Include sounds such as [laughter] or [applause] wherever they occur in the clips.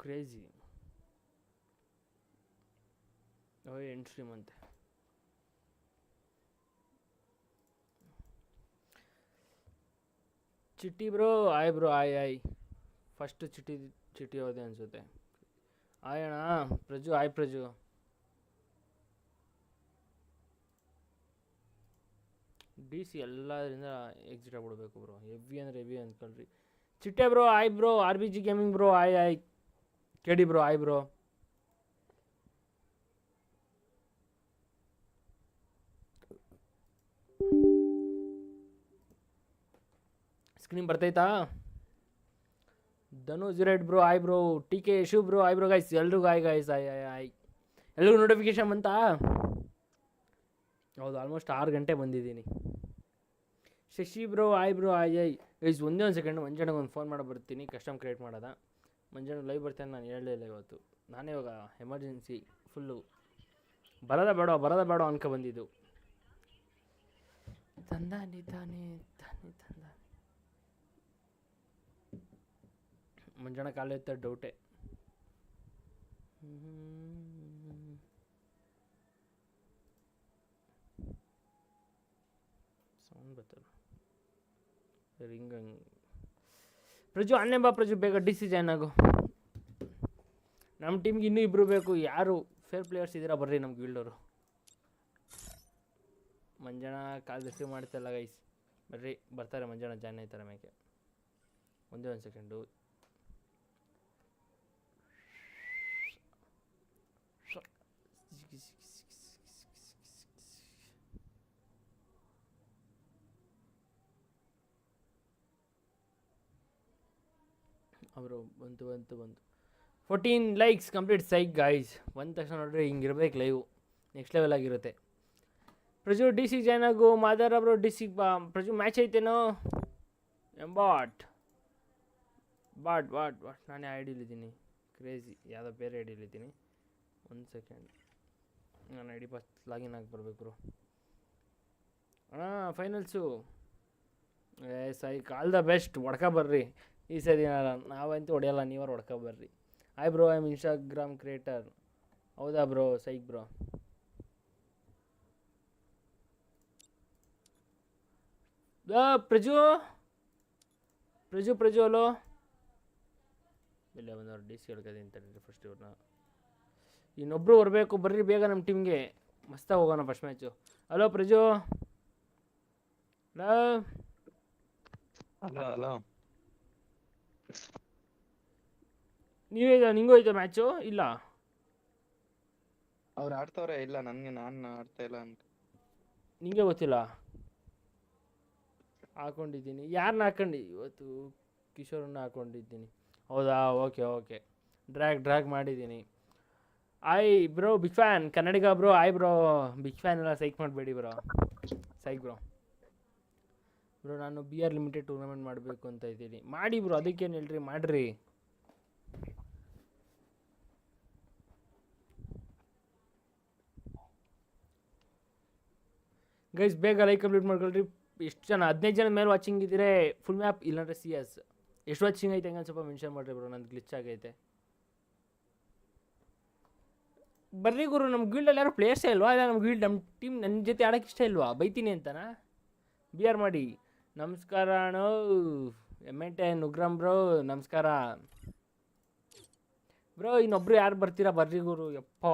Crazy ಓ ಎಂಟು stream ಅಂತೆ Chitti bro hi bro hi hi first Chiti Chitti ಹೋದೆ ಅನಿಸುತ್ತೆ. ಆಯ್ ಅಣ್ಣ. Praju hi Praju. D C ಎಲ್ಲದರಿಂದ exit ಆಗ್ಬಿಡ್ಬೇಕು ಬ್ರೋ ಹೆವಿ ಅಂದರೆ heavy ಅಂದ್ಕೊಳ್ರಿ Chitti bro hi bro R B G gaming bro hi hi KD bro, hi bro. Screen ಬರ್ತೈತಾ? Dhanu red bro, hi bro. T K Yashu bro, hi bro guys ಎಲ್ರಿಗೂ hi guys ಆಯ್ ಆಯ್ ಆಯ್. ಎಲ್ರಿಗೂ notification ಬಂತಾ? ಹೌದು almost ಆರು ಗಂಟೆ ಬಂದಿದ್ದೀನಿ. Shashi bro, hi bro, hi hi. Guys ಒಂದೇ ಒಂದು ಸೆಕೆಂಡ್ ಮಂಜಣ್ಣಗೆ ಒಂದು ಫೋನ್ ಮಾಡಿ ಬರ್ತೀನಿ. ಕಸ್ಟಮ್ ಕ್ರಿಯೇಟ್ ಮಾಡೋದ? ಮಂಜಣ್ಣ ಲೈವ್ ಬರ್ತೇನೆ ನಾನು ಹೇಳಲೇ ಇಲ್ಲ ಇವತ್ತು. ನಾನೇ ಇವಾಗ ಎಮರ್ಜೆನ್ಸಿ ಫುಲ್ಲು ಬರದ ಬೇಡ ಬರದ ಬೇಡ ಅನ್ಕೊ ಬಂದಿದ್ದು. ತಂದ ತಾನೇ, ತಾನೆ ತಂದ ಮಂಜಣ್ಣ ಕಾಲ ಇತ್ತ ಡೌಟೆ ಸೌಂಡ್ ಬರ್ತಲ್ಲ ರಿಂಗ್ ಹಂಗ್ ಪ್ರಜು ಅನ್ನೆಂಬ ಪ್ರಜು, ಬೇಗ ಡಿ ಸಿ ಜಾಯ್ನ್ ಆಗು. ನಮ್ಮ ಟೀಮ್ಗೆ ಇನ್ನೂ ಇಬ್ಬರು ಬೇಕು. ಯಾರು ಫೇರ್ ಪ್ಲೇಯರ್ಸ್ ಇದ್ದೀರಾ ಬರ್ರಿ ನಮ್ಮ ಗೀಲ್ಡವರು ಮಂಜಣ್ಣ ಕಾಲ್ ರಿಸೀವ್ ಮಾಡ್ತಲ್ಲ ಗೈಸ್ ಬರ್ರಿ, ಬರ್ತಾರೆ ಮಂಜಣ್ಣ ಜಾಯ್ನ್ ಆಯ್ತಾರೆ ಮೇಕೆ ಒಂದೇ ಒಂದು ಸೆಕೆಂಡು ಅವರು ಬಂತು ಬಂತು ಬಂತು. Fourteen likes complete psych guys ಬಂದ ತಕ್ಷಣ ನೋಡ್ರಿ ಹಿಂಗಿರ್ಬೇಕು ಲೈವ್ ನೆಕ್ಸ್ಟ್ ಲೆವೆಲ್ ಆಗಿರುತ್ತೆ. ಪ್ರಜು ಡಿ ಸಿ ಜಾಯ್ನ್ ಆಗು ಮಾದರ್ ಅವರು ಡಿ ಸಿ ಬಾ, ಪ್ರಜು ಮ್ಯಾಚ್ ಐತೇನೋ? ಎಂಬಾಟ್ ಬಾಟ್? ಬಾಟ್ ಬಾಟ್ ನಾನೇ ಐ ಡಿಲಿದ್ದೀನಿ ಕ್ರೇಜಿ ಯಾವುದೋ ಬೇರೆ ಐಡಿಲಿದ್ದೀನಿ ಡಿಲಿದ್ದೀನಿ ಒಂದು ಸೆಕೆಂಡ್ ನಾನು ಐ ಡಿ ಫಸ್ಟ್ ಲಾಗಿನ್ ಆಗಿ ಬರಬೇಕು ಹಾಂ ಫೈನಲ್ಸು ಏ ಸೈಕ್ ಆಲ್ ದ ಬೆಸ್ಟ್ ಒಡ್ಕ ಬರ್ರಿ. ಈ ಸರಿ ನಾವಂತೂ ಹೊಡೆಯಲ್ಲ, ನೀವಾರು ಹೊಡ್ಕೊಬರ್ರಿ. Hi bro I am Instagram creator ಹೌದಾ bro psych bro Praju? Praju Praju hello ಇಲ್ಲೇ ಬಂದವ್ರು ಡಿ ಸಿ ಹೇಳ್ಕೊತೀನಿ ಫಸ್ಟ್ ಇವ್ರನ್ನ. ಇನ್ನೊಬ್ರು ಬರಬೇಕು, ಬರ್ರಿ ಬೇಗ ನಮ್ಮ ಟೀಮ್ಗೆ ಮಸ್ತಾಗಿ ಹೋಗೋಣ first match hello Praju? Hello hello hello ನೀವೇ ನಿಂಗೂ ಐತೆ ಮ್ಯಾಚು? ಇಲ್ಲ? ಅವ್ರು ಆಡ್ತವ್ರೆ ಇಲ್ಲ ನನಗೆ ನಾನು ಆಡ್ತಾ ಇಲ್ಲ ಅಂತ. ನಿಂಗೆ ಗೊತ್ತಿಲ್ಲ? ಹಾಕೊಂಡಿದ್ದೀನಿ. ಯಾರನ್ನ ಹಾಕೊಂಡು? ಇವತ್ತು ಕಿಶೋರನ್ನ ಹಾಕೊಂಡಿದ್ದೀನಿ. ಹೌದಾ? Okay okay. ಡ್ರ್ಯಾಗ್ ಡ್ರ್ಯಾಗ್ ಮಾಡಿದ್ದೀನಿ. ಆಯ್ bro big fan. Kannadiga bro ಆಯ್ ಬ್ರೋ. ಬಿಗ್ ಫ್ಯಾನ್ ಎಲ್ಲ ಸೈಕ್ ಮಾಡಬೇಡಿ ಬ್ರೋ. Psych bro. ಬ್ರೋ, ನಾನು ಬಿ ಆರ್ ಲಿಮಿಟೆಡ್ ಟೂರ್ನಮೆಂಟ್ ಮಾಡಬೇಕು ಅಂತ ಇದ್ದೀನಿ. ಮಾಡಿ ಬ್ರೋ, ಅದಕ್ಕೇನು ಹೇಳ್ರಿ, ಮಾಡಿರಿ. ಗೈಸ್ ಬೇಗ ಲೈಕ್ ಕಂಪ್ಲೀಟ್ ಮಾಡ್ಕೊಳ್ರಿ. ಎಷ್ಟು ಜನ, ಹದಿನೈದು ಜನ ಮೇಲೆ ವಾಚಿಂಗ್ ಇದ್ದರೆ ಫುಲ್ ಮ್ಯಾಪ್ ಇಲ್ಲಾಂದ್ರೆ ಸಿ ಎಸ್ ಎಷ್ಟು ವಾಚಿಂಗ್ ಐತೆ ಹಂಗೆ ಸ್ವಲ್ಪ ಮೆನ್ಷನ್ ಮಾಡಿರಿ ಬ್ರೋ, ನಂದು ಗ್ಲಿಚ್ ಆಗೈತೆ. ಬರ್ರಿ ಗುರು ನಮ್ಮ ಗೀಲ್ಡಲ್ಲಿ ಯಾರು ಪ್ಲೇಯರ್ಸೇ ಇಲ್ವಾ? ಇಲ್ಲ ನಮ್ಮ ಗೀಲ್ಡ್ ನಮ್ಮ ಟೀಮ್ ನನ್ನ ಜೊತೆ ಆಡೋಕ್ಕೆ ಇಷ್ಟ ಇಲ್ವಾ? ಬೈತೀನಿ ಅಂತನಾ? ಬಿ ಆರ್ ಮಾಡಿ. ನಮಸ್ಕಾರ ಅಣ್ಣೋ. M N ten Ugram bro, ನಮಸ್ಕಾರ. ಬ್ರೋ, ಇನ್ನೊಬ್ರು ಯಾರು ಬರ್ತೀರಾ? ಬರ್ರಿ ಗುರು. ಯಪ್ಪ.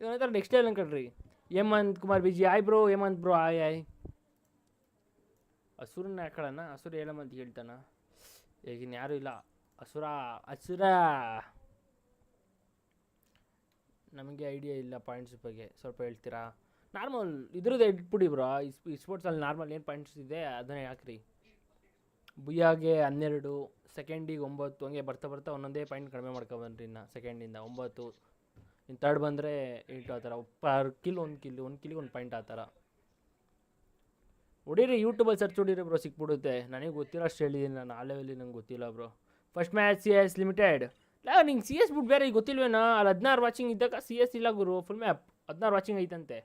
ಇವನ ನೆಕ್ಸ್ಟ್ ಲೆವೆಲ್ ಅನ್ಕೊಳ್ರಿ ಹೇಮಂತ್ ಕುಮಾರ್ ಬಿಜಿ ಆಯ್ ಬ್ರೋ, ಹೇಮಂತ್ ಬ್ರೋ. ಆಯ್ ಆಯ್ ಹಸುರನ್ನ ಹಾಕೊಳ್ಳೋಣ. ಹಸುರ ಹೇಳಮಂತ ಹೇಳ್ತಾನ. ಈಗಿನ ಯಾರು ಇಲ್ಲ. ಹಸುರ ಹಸುರ ನಮಗೆ ಐಡಿಯಾ ಇಲ್ಲ ಪಾಯಿಂಟ್ಸ್ ಬಗ್ಗೆ. ಸ್ವಲ್ಪ ಹೇಳ್ತೀರಾ? ನಾರ್ಮಲ್ ಇದ್ರದ್ದು ಇಟ್ಬಿಡಿ ಬ್ರೋ ಈ ಸ್ಪೋರ್ಟ್ಸಲ್ಲಿ ನಾರ್ಮಲ್ ಏನು ಪಾಯಿಂಟ್ಸ್ ಇದೆ ಅದನ್ನೇ ಹಾಕ್ರಿ. ಬುಯಾಗೆ ಹನ್ನೆರಡು ಸೆಕೆಂಡಿಗೆ ಒಂಬತ್ತು, ಹಂಗೆ ಬರ್ತಾ ಬರ್ತಾ ಒಂದೊಂದೇ ಪಾಯಿಂಟ್ ಕಡಿಮೆ ಮಾಡ್ಕೊಬನ್ರಿ ಇನ್ನು ಸೆಕೆಂಡಿಂದ ಒಂಬತ್ತು. ಇನ್ನು ತರ್ಡ್ ಬಂದರೆ ಎಂಟು ಆ ಥರ. ಪರ್ ಕಿಲ್ ಒಂದು ಕಿಲ್ ಒಂದು ಕಿಲ್ಗೆ ಒಂದು ಪಾಯಿಂಟ್ ಆ ಥರ. ಹೊಡೀರಿ ಯೂಟ್ಯೂಬಲ್ಲಿ ಸರ್ಚ್ ಹೊಡೀರಿ ಬ್ರೋ ಸಿಕ್ಬಿಡುತ್ತೆ. ನನಗೆ ಗೊತ್ತಿಲ್ಲ, ಅಷ್ಟು ಹೇಳಿದ್ದೀನಿ ನಾನು. ಆ ಲೆವೆಲ್ಲಿ ನಂಗೆ ಗೊತ್ತಿಲ್ಲ bro first match C S limited ಇಲ್ಲ ನಿಂಗೆ ಸಿ ಎಸ್ ಬಿಟ್ಟು ಬೇರೆ ಗೊತ್ತಿಲ್ವೇನಾ? ಅಲ್ಲಿ ಹದಿನಾರು ವಾಚಿಂಗ್ ಇದ್ದಾಗ ಸಿ ಎಸ್ ಇಲ್ಲ ಗುರು. ಫುಲ್ ಮ್ಯಾಪ್ ಹದಿನಾರು ವಾಚಿಂಗ್ ಐತಂತೆ.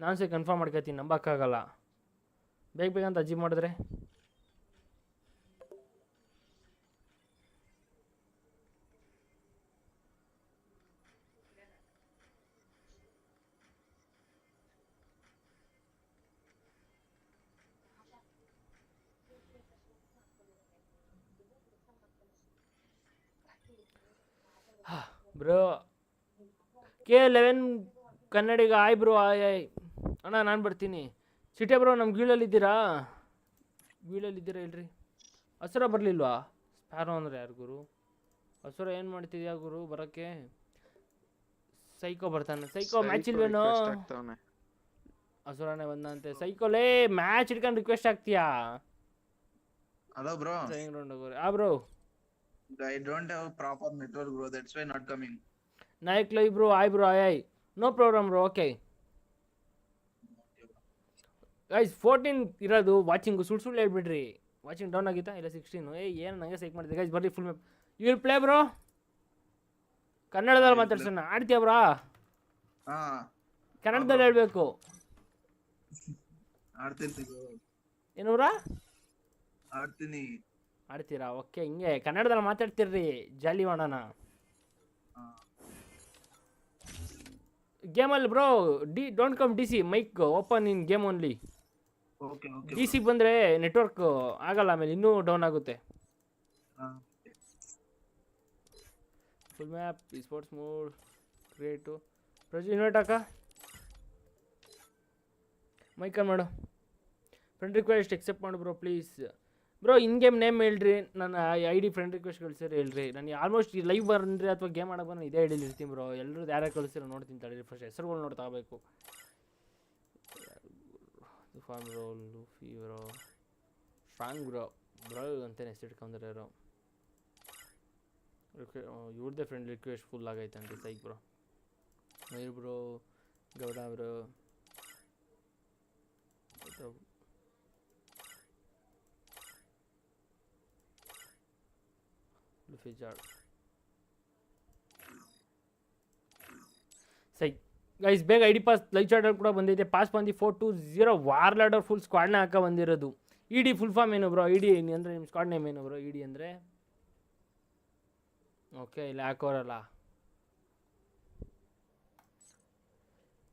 ನಾನು ಸೇ ಕನ್ಫರ್ಮ್ ಮಾಡ್ಕೊತೀನಿ, ನಂಬೋಕ್ಕಾಗಲ್ಲ. ಬೇಗ ಬೇಗ ಅಂತ ಅಜ್ಜಿ ಮಾಡಿದ್ರೆ? ಬ್ರೋ ಕೆ ಲೆವೆನ್ ಕನ್ನಡಿಗ, ಆಯ್ ಬ್ರೋ ಆಯ್ ಆಯ್. ಅಣ್ಣ ನಾನು ಬರ್ತೀನಿ. ಚಿಟ್ಟೆ ಬ್ರೋ ನಮ್ಮ ಗೀಳಲ್ಲಿದ್ದೀರಾ ಗೀಳಲ್ಲಿದ್ದೀರಾ ಇಲ್ರಿ? ಹಸುರ ಬರಲಿಲ್ವಾ? ಸ್ಪ್ಯಾರೋ ಅಂದ್ರೆ ಯಾರು ಗುರು? ಹಸುರ ಏನು ಮಾಡ್ತಿದ್ಯಾ ಗುರು ಬರೋಕ್ಕೆ? ಸೈಕೋ ಬರ್ತಾನೆ. ಸೈಕೋ ಮ್ಯಾಚ್ ಇಲ್ವೇನೋ? ಬಂದ ಅಂತೆ ಬಂದಂತೆ. ಸೈಕೋಲೇ ಮ್ಯಾಚ್ ಹಿಡ್ಕೊಂಡು ರಿಕ್ವೆಸ್ಟ್ ಆಗ್ತೀಯಾ? ಹಲೋ ಬ್ರೋ ಸೈಂಗ್ ರೌಂಡ್ ಹೋಗೋರೆ ಆ bro I don't have proper network bro that's why not coming Nayak ಲೈ ಬ್ರೋ ಆಯ್ ಬ್ರೋ ಆಯ್ ಆಯ್. No problem bro okay guys fourteen ಇರೋದು ವಾಚಿಂಗು ಸುಳ್ಳು ಸುಳ್ಳು ಹೇಳ್ಬಿಡ್ರಿ. ವಾಚಿಂಗ್ ಡೌನ್ ಆಗಿತ್ತಾ? ಇಲ್ಲ ಸಿಕ್ಸ್ಟೀನು ಏ ಏನು ನನಗೆ ಸೈಕ್ ಮಾಡಿದೆ ಗೈಸ್ ಬರ್ರಿ full map you will play bro ಕನ್ನಡದಲ್ಲಿ ಮಾತಾಡ್ಸೋಣ. ಆಡ್ತೀಯ ಬ್ರಾ ಹಾ. ಕನ್ನಡದಲ್ಲಿ ಹೇಳ್ಬೇಕು. [laughs] ಏನು ಬ್ರಾ ಆಡ್ತೀನಿ. ಆಡ್ತೀರಾ? ಓಕೆ ಹಿಂಗೆ. ಕನ್ನಡದಲ್ಲಿ ಮಾತಾಡ್ತಿರ್ರಿ ಜಾಲಿ ಮಾಡೋಣ ಹಾ. ಗೇಮಲ್ಲಿ bro D don't come D C mic open in game only D C ಬಂದರೆ ನೆಟ್ವರ್ಕ್ ಆಗಲ್ಲ ಆಮೇಲೆ ಇನ್ನೂ ಡೌನ್ ಆಗುತ್ತೆ. Full map sports mood create Praju invite ಹಾಕ. ಮೈಕನ್ ಮಾಡು. ಫ್ರೆಂಡ್ ರಿಕ್ವೆಸ್ಟ್ ಎಕ್ಸೆಪ್ಟ್ ಮಾಡು bro please bro in game name ಹೇಳ್ರಿ. ನನ್ನ ಐ ಡಿ ಫ್ರೆಂಡ್ ರಿಕ್ವೆಸ್ಟ್ ಕಳ್ಸಿರಿ ಹೇಳ್ರಿ. ನಾನು ಆಲ್ಮೋಸ್ಟ್ ಲೈವ್ ಬಂದ್ರೆ ಅಥವಾ ಗೇಮ್ ಆಡೋ ಬಂದ್ರೆ ಇದೇ ಹೇಳಿರ್ತೀನಿ ಇರ್ತೀನಿ ಬ್ರೋ ಎಲ್ಲರೂ ಯಾರ್ಯಾರು ಕಳಿಸಿರೋ ನೋಡ್ತೀನಿ ತಡೀರಿ ಫಸ್ಟ್ ಹೆಸರುಗಳು ನೋಡಿ ತಗೋಬೇಕು form bro Luffy bro strong bro bro ಅಂತಲೇ ಹೆಸರು ಇಟ್ಕೊಂಡ್ರೆ ಯಾರೋ ರಿಕ್ವೆ ಇವ್ರದ್ದೇ ಫ್ರೆಂಡ್ ರಿಕ್ವೆಸ್ಟ್ ಫುಲ್ ಆಗೈತೆ ಅಂತ psych bro Mayur bro Gowda bro ಫಿಜಾಡ್ ಸೈ ಗೈಸ್ ಬೇಗ I D pass live charter ಕೂಡ ಬಂದೈತೆ ಪಾಸ್ ಬಂದು four two zero war ladder full ಸ್ಕ್ವಾಡ್ನ ಹಾಕ ಬಂದಿರೋದು. ಇ ಡಿ ಫುಲ್ ಫಾರ್ಮ್ ಏನು ಬ್ರೋ ಇ ಡಿ ಅಂದರೆ ನಿಮ್ಮ ಸ್ಕ್ವಾಡ್ ನೇಮ್ ಏನು ಬ್ರೋ ಇ ಡಿ ಅಂದರೆ? ಓಕೆ ಇಲ್ಲಿ ಹಾಕೋರಲ್ಲ.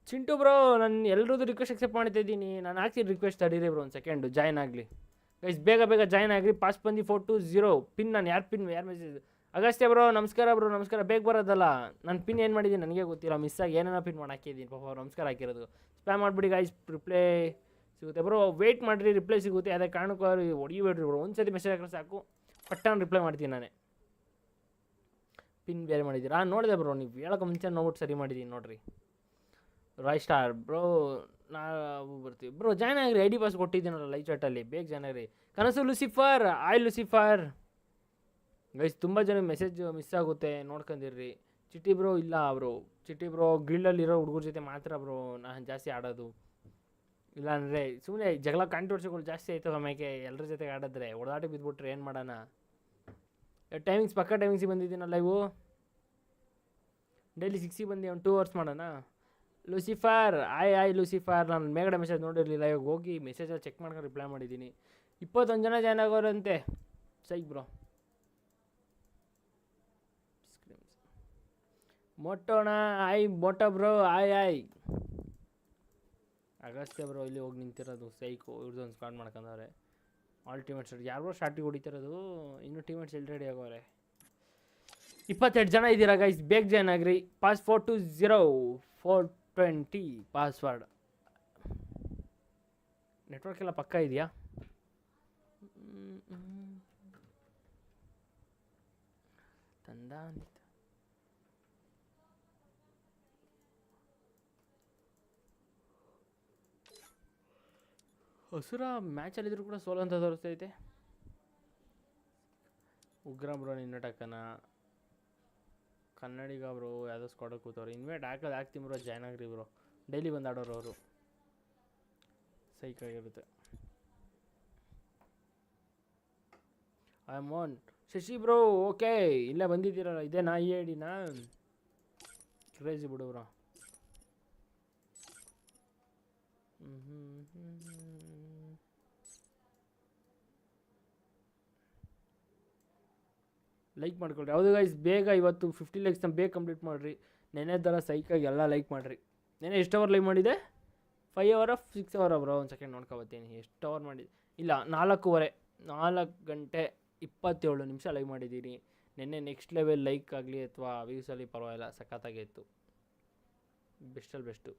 ಚಿಂಟು ಬ್ರೋ ನಾನು ಎಲ್ಲರದು ರಿಕ್ವೆಸ್ಟ್ ಅಕ್ಸೆಪ್ಟ್ ಮಾಡ್ತಾ ಇದ್ದೀನಿ. ನಾನು ಹಾಕ್ತೀನಿ ರಿಕ್ವೆಸ್ಟ್ ತಡೀರಿ ಬ್ರೋ ಒಂದು ಸೆಕೆಂಡು ಜಾಯ್ನ್ ಆಗಲಿ. ಗೈಸ್ ಬೇಗ ಬೇಗ ಜಾಯ್ನ್ ಆಗಲಿ. ಪಾಸ್ ಬಂದು ಫೋರ್ ಟು ಝೀರೋ ಪಿನ್ ನಾನು ಯಾರು ಪಿನ್ ಯಾರು ಮೆಸೇಜ್ ಅಗಸ್ತ್ಯ ಬ್ರೋ, ನಮಸ್ಕಾರ ಬ್ರೋ, ನಮಸ್ಕಾರ. ಬೇಗ ಬರೋದಲ್ಲ. ನಾನು ಪಿನ್ ಏನು ಮಾಡಿದ್ದೀನಿ ನನಗೆ ಗೊತ್ತಿಲ್ಲ. ಮಿಸ್ ಆಗಿ ಏನೇನೋ ಪಿನ್ ಮಾಡಿ ಹಾಕಿದ್ದೀನಿ. ಪಾಪ ನಮಸ್ಕಾರ ಹಾಕಿರೋದು. ಸ್ಪ್ಯಾಮ್ ಮಾಡಿಬಿಡಿ ಗಾಯ್ಸ್ ರಿಪ್ಲೈ ಸಿಗುತ್ತೆ. ಬ್ರೋ ವೆಯ್ಟ್ ಮಾಡಿರಿ. ರಿಪ್ಲೈ ಸಿಗುತ್ತೆ. ಅದೇ ಕಾರಣಕ್ಕೂ ಅವ್ರು ಹೊಡಿಬೇಡ್ರಿ ಬ್ರೋ. ಒಂದು ಸತಿ ಮೆಸೇಜ್ ಹಾಕಿದ್ರೆ ಸಾಕು. ಪಟ್ಟಣ ರಿಪ್ಲೈ ಮಾಡ್ತೀನಿ ನಾನೇ. ಪಿನ್ ಬೇರೆ ಮಾಡಿದ್ದೀರಾ? ನೋಡಿದೆ ಬ್ರೋ. ನೀವು ಹೇಳೋಕೆ ಮುಂಚೆ ನೋಡ್ಬಿಟ್ಟು ಸರಿ ಮಾಡಿದ್ದೀನಿ ನೋಡಿರಿ. ರಾಯ್ ಸ್ಟಾರ್ ಬ್ರೋ, ನಾವು ಬರ್ತೀವಿ. ಬ್ರೋ ಜಾಯ್ನ್ ಆಗಿರಿ. ಐ ಡಿ ಪಾಸ್ ಕೊಟ್ಟಿದ್ದೀನಲ್ಲ ಲೈವ್ ಚಾಟಲ್ಲಿ ಬೇಗ ಜಾಯ್ನ್ ಆಗಿರಿ. ಕನಸು ಲುಸಿಫರ್ ಆಯ್ ಲುಸಿಫರ್ ಗೈಸ್ ತುಂಬ ಜನ ಮೆಸೇಜ್ ಮಿಸ್ ಆಗುತ್ತೆ ನೋಡ್ಕೊಂಡಿರ್ರಿ ಚಿಟ್ಟಿ ಬ್ರೋ ಇಲ್ಲ ಅವರು ಚಿಟ್ಟಿ ಬ್ರೋ ಗಿಲ್ಡಲ್ಲಿರೋ ಹುಡುಗರ ಜೊತೆ ಮಾತ್ರ ಬ್ರೋ ನಾನು ಜಾಸ್ತಿ ಆಡೋದು. ಇಲ್ಲ ಅಂದರೆ ಸುಮ್ಮನೆ ಜಗಳ ಕಾಂಟ್ರವರ್ಸಿಗಳು ಜಾಸ್ತಿ ಆಯಿತು ಸಮಯಕ್ಕೆ ಎಲ್ಲರ ಜೊತೆಗೆ ಆಡಿದ್ರೆ ಹೊಡೆದಾಟ ಬಿದ್ದುಬಿಟ್ರೆ ಏನು ಮಾಡೋಣ? ಟೈಮಿಂಗ್ಸ್ ಪಕ್ಕ ಟೈಮಿಂಗ್ಸಿಗೆ ಬಂದಿದ್ದೀನಲ್ಲ ಇವು ಡೈಲಿ ಸಿಕ್ಸಿಗೆ ಬಂದು, ಒಂದು ಟೂ ಅವರ್ಸ್ ಮಾಡೋಣ? ಲೂಸಿಫರ್ ಆಯ್ ಆಯ್ ಲೂಸಿಫರ್ ನಾನು ಮೇಗಡೆ ಮೆಸೇಜ್ ನೋಡಿರಲಿಲ್ಲ, ಇವಾಗ ಹೋಗಿ ಮೆಸೇಜಲ್ಲಿ ಚೆಕ್ ಮಾಡ್ಕೊಂಡು ರಿಪ್ಲೈ ಮಾಡಿದ್ದೀನಿ. ಇಪ್ಪತ್ತೊಂದು ಜನ ಜಾಯ್ನ್ ಆಗೋರಂತೆ. ಸೈಕ್ ಬ್ರೋ ಮೊಟ್ಟೋಣ, ಆಯ್ ಮೊಟ್ಟ ಬ್ರೋ, ಆಯ್ ಆಯ್. ಅಗಸ್ತ್ಯ ಬ್ರೋ, ಇಲ್ಲಿ ಹೋಗಿ ನಿಂತಿರೋದು ಸೈಕು ಇವ್ರದ್ದೊಂದು ಸ್ಟಾರ್ಟ್ ಮಾಡ್ಕೊಂಡವ್ರೆ. ಆಲ್ ಟೀಮೇಟ್ಸ್ ಯಾರೋ ಸ್ಟಾರ್ಟಿಂಗ್ ಹೊಡಿತಿರೋದು? ಇನ್ನೂ ಟೀಮೇಟ್ಸ್ ಎಲ್ಲಿ ರೆಡಿ ಆಗೋರೆ? ಇಪ್ಪತ್ತೆರಡು ಜನ ಇದ್ದೀರಾ ಗೈಸ್ ಬೇಗ ಜಾಯ್ನ್ ಆಗ್ರಿ. Pass four two zero four twenty password network ಎಲ್ಲ ಪಕ್ಕ ಇದೆಯಾ? ತಂದಾನಿತ ಹಸುರ ಮ್ಯಾಚಲ್ಲಿದ್ರು ಕೂಡ ಸೋಲಂತ ತೋರಿಸ್ತೈತೆ ಉಗ್ರ ಬ್ರೋ ನಿನ್ನ ಟಕನ ಕನ್ನಡಿಗ ಬ್ರೋ, ಯಾವುದೋ ಸ್ಕ್ವಾಡಕ್ಕೆ ಕೂತವ್ರು. ಇನ್ವೈಟ್ ಹಾಕೋದು ಹಾಕ್ತೀನಿ ಬ್ರೋ ಜಾಯ್ನ್ ಆಗ್ರಿ ಬ್ರೋ. ಡೈಲಿ ಬಂದು ಆಡೋರು ಅವರು. ಸೈಕ್ ಆಗಿರುತ್ತೆ. I am on Shashi bro okay ಇಲ್ಲೇ ಬಂದಿದ್ದೀರಲ್ಲ, ಇದೇ ನಾ ಈ ಐಡಿನಾ. ಕ್ರೇಜಿ ಬಿಡು ಬ್ರೋ. ಲೈಕ್ ಮಾಡ್ಕೊಳ್ರಿ. ಹೌದು ಗೈಸ್ ಬೇಗ ಇವತ್ತು ಫಿಫ್ಟಿ ಲೈಕ್ಸ್ ನಮ್ಮ ಬೇಗ ಕಂಪ್ಲೀಟ್ ಮಾಡಿರಿ. ನೆನೆ ಥರ ಸೈಕಾಗಿ ಎಲ್ಲ ಲೈಕ್ ಮಾಡಿರಿ. ನೆನೆ ಎಷ್ಟು ಅವರ್ ಲೈವ್ ಮಾಡಿದೆ five of six hour bro ಒಂದು ಸೆಕೆಂಡ್ ನೋಡ್ಕೊಬತ್ತೀನಿ ಎಷ್ಟು ಅವರ್ ಮಾಡಿದೆ? ಇಲ್ಲ, ನಾಲ್ಕೂವರೆ. ನಾಲ್ಕು ಗಂಟೆ ಇಪ್ಪತ್ತೇಳು ನಿಮಿಷ ಲೈವ್ ಮಾಡಿದ್ದೀನಿ ನಿನ್ನೆ ನೆಕ್ಸ್ಟ್ ಲೆವೆಲ್ ಲೈಕ್ ಆಗಲಿ ಅಥವಾ ವ್ಯೂಸಲ್ಲಿ ಪರವಾಗಿಲ್ಲ, ಸಖತ್ತಾಗೇ ಇತ್ತು. ಬೆಸ್ಟಲ್ಲಿ ಬೆಸ್ಟು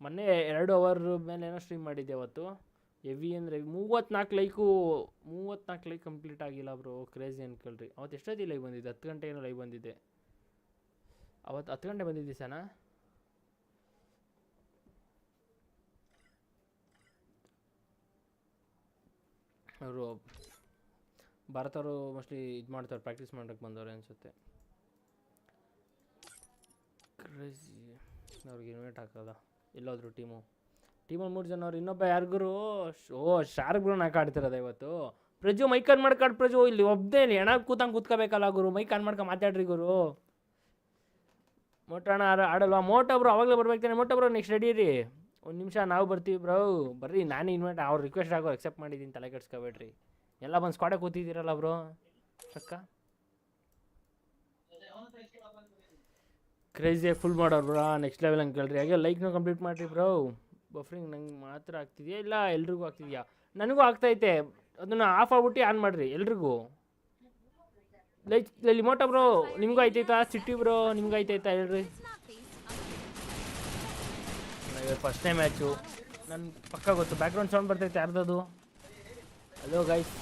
ಮೊನ್ನೆ ಎರಡು ಅವರ್ ಮೇಲೆ ಏನೋ ಸ್ಟ್ರೀಮ್ ಮಾಡಿದ್ದೆ ಅವತ್ತು. ಹೆವಿ ಅಂದರೆ ಮೂವತ್ತ್ನಾಲ್ಕು ಲೈಕು ಮೂವತ್ತ್ನಾಲ್ಕು ಲೈಕ್ ಕಂಪ್ಲೀಟ್ ಆಗಿಲ್ಲ ಬ್ರೋ ಕ್ರೇಜಿ ಅನ್ಕೊಳ್ರಿ. ಅವತ್ತು ಎಷ್ಟೊತ್ತಿಗೆ ಲೈವ್ ಬಂದಿದ್ದೆ? ಹತ್ತು ಗಂಟೆ ಏನೋ ಲೈವ್ ಬಂದಿದ್ದೆ. ಅವತ್ತು ಹತ್ತು ಗಂಟೆ ಬಂದಿದ್ದೆ ಸನಾ? ಅವರು ಭಾರತವರು ಮೋಸ್ಟ್ಲಿ ಇದು ಮಾಡ್ತಾರೆ ಪ್ರಾಕ್ಟೀಸ್ ಮಾಡೋಕ್ಕೆ ಬಂದವ್ರೆ ಅನಿಸುತ್ತೆ. ಕ್ರೇಜಿ ಅವ್ರಿಗೆ ಇನ್ವೈಟ್ ಹಾಕೋದ? ಎಲ್ಲೋದ್ರು ಟೀಮು ಟೀಮಲ್ಲಿ ಮೂರು ಜನ ಅವ್ರು, ಇನ್ನೊಬ್ಬ ಯಾರಿಗೂ ಓ ಶಾರ್ಕ್ ಬ್ರೋ ನಾಕ್ ಆಡ್ತಿರೋದ ಇವತ್ತು. ಪ್ರಜು ಮೈಕ್ ಆನ್ ಮಾಡ್ಕಾಡ್ ಪ್ರಜು, ಇಲ್ಲಿ ಒಬ್ಬನೇ ಹೆಣ ಕೂತಂಗೆ ಕೂತ್ಕೋಬೇಕಲ್ಲ ಗುರು ಮೈಕ್ ಆನ್ ಮಾಡ್ಕೊ ಮಾತಾಡ್ರಿ ಗುರು. ಮೋಟಣ ಆಡ ಆಡಲ್ವಾ? ಮೋಟೋ ಬ್ರೋ, ಅವಾಗಲೇ ಬರ್ಬೇಕಾನೆ ಮೋಟೋ ಬ್ರೋ ನೆಕ್ಸ್ಟ್ ರೆಡಿ ರೀ ಒಂದು ನಿಮಿಷ ನಾವು ಬರ್ತೀವಿ ಬ್ರೋ. ಬರ್ರಿ, ನಾನು ಇನ್ವೈಟ್ ಅವ್ರು ರಿಕ್ವೆಸ್ಟ್ ಆಗೋ ಅಕ್ಸೆಪ್ಟ್ ಮಾಡಿದ್ದೀನಿ ತಲೆ ಕೆಡ್ಸ್ಕೊಬೇಡ್ರಿ. ಎಲ್ಲ ಬಂದು ಸ್ಕ್ವಾಡೇ ಕೂತಿದ್ದೀರಲ್ಲ ಬ್ರೋ. ಅಕ್ಕ? ಕ್ರೇಜಿ ಫುಲ್ ಮಾಡೋರು ಬ್ರೋ ನೆಕ್ಸ್ಟ್ ಲೆವೆಲ್ ಹಂಗೆ ಕೇಳ್ರಿ. ಹಾಗೆ ಲೈಕ್ನೂ ಕಂಪ್ಲೀಟ್ ಮಾಡಿರಿ ಬ್ರೋ. ಬಫ್ರಿಂಗ್ ನಂಗೆ ಮಾತ್ರ ಆಗ್ತಿದೆಯಾ? ಇಲ್ಲ, ಎಲ್ರಿಗೂ ಆಗ್ತಿದೆಯಾ? ನನಗೂ ಆಗ್ತೈತೆ. ಅದನ್ನು ಆಫ್ ಆಗ್ಬಿಟ್ಟು ಆನ್ ಮಾಡಿರಿ, ಎಲ್ರಿಗೂ. ಲೈಕ್ ಲಿಮೋಟ ಬ್ರೋ ನಿಮ್ಗೂ ಆಯ್ತೈತಾ? ಸಿಟಿ ಬ್ರೋ ನಿಮ್ಗೂ ಆಯ್ತೈತಾ? ಹೇಳ್ರಿ. ಟೈಮ್ ಮ್ಯಾಚು ನನ್ನ ಪಕ್ಕ ಗೊತ್ತು. ಬ್ಯಾಕ್ಗ್ರೌಂಡ್ ಸೌಂಡ್ ಬರ್ತೈತೆ ಯಾರ್ದದು? Hello guys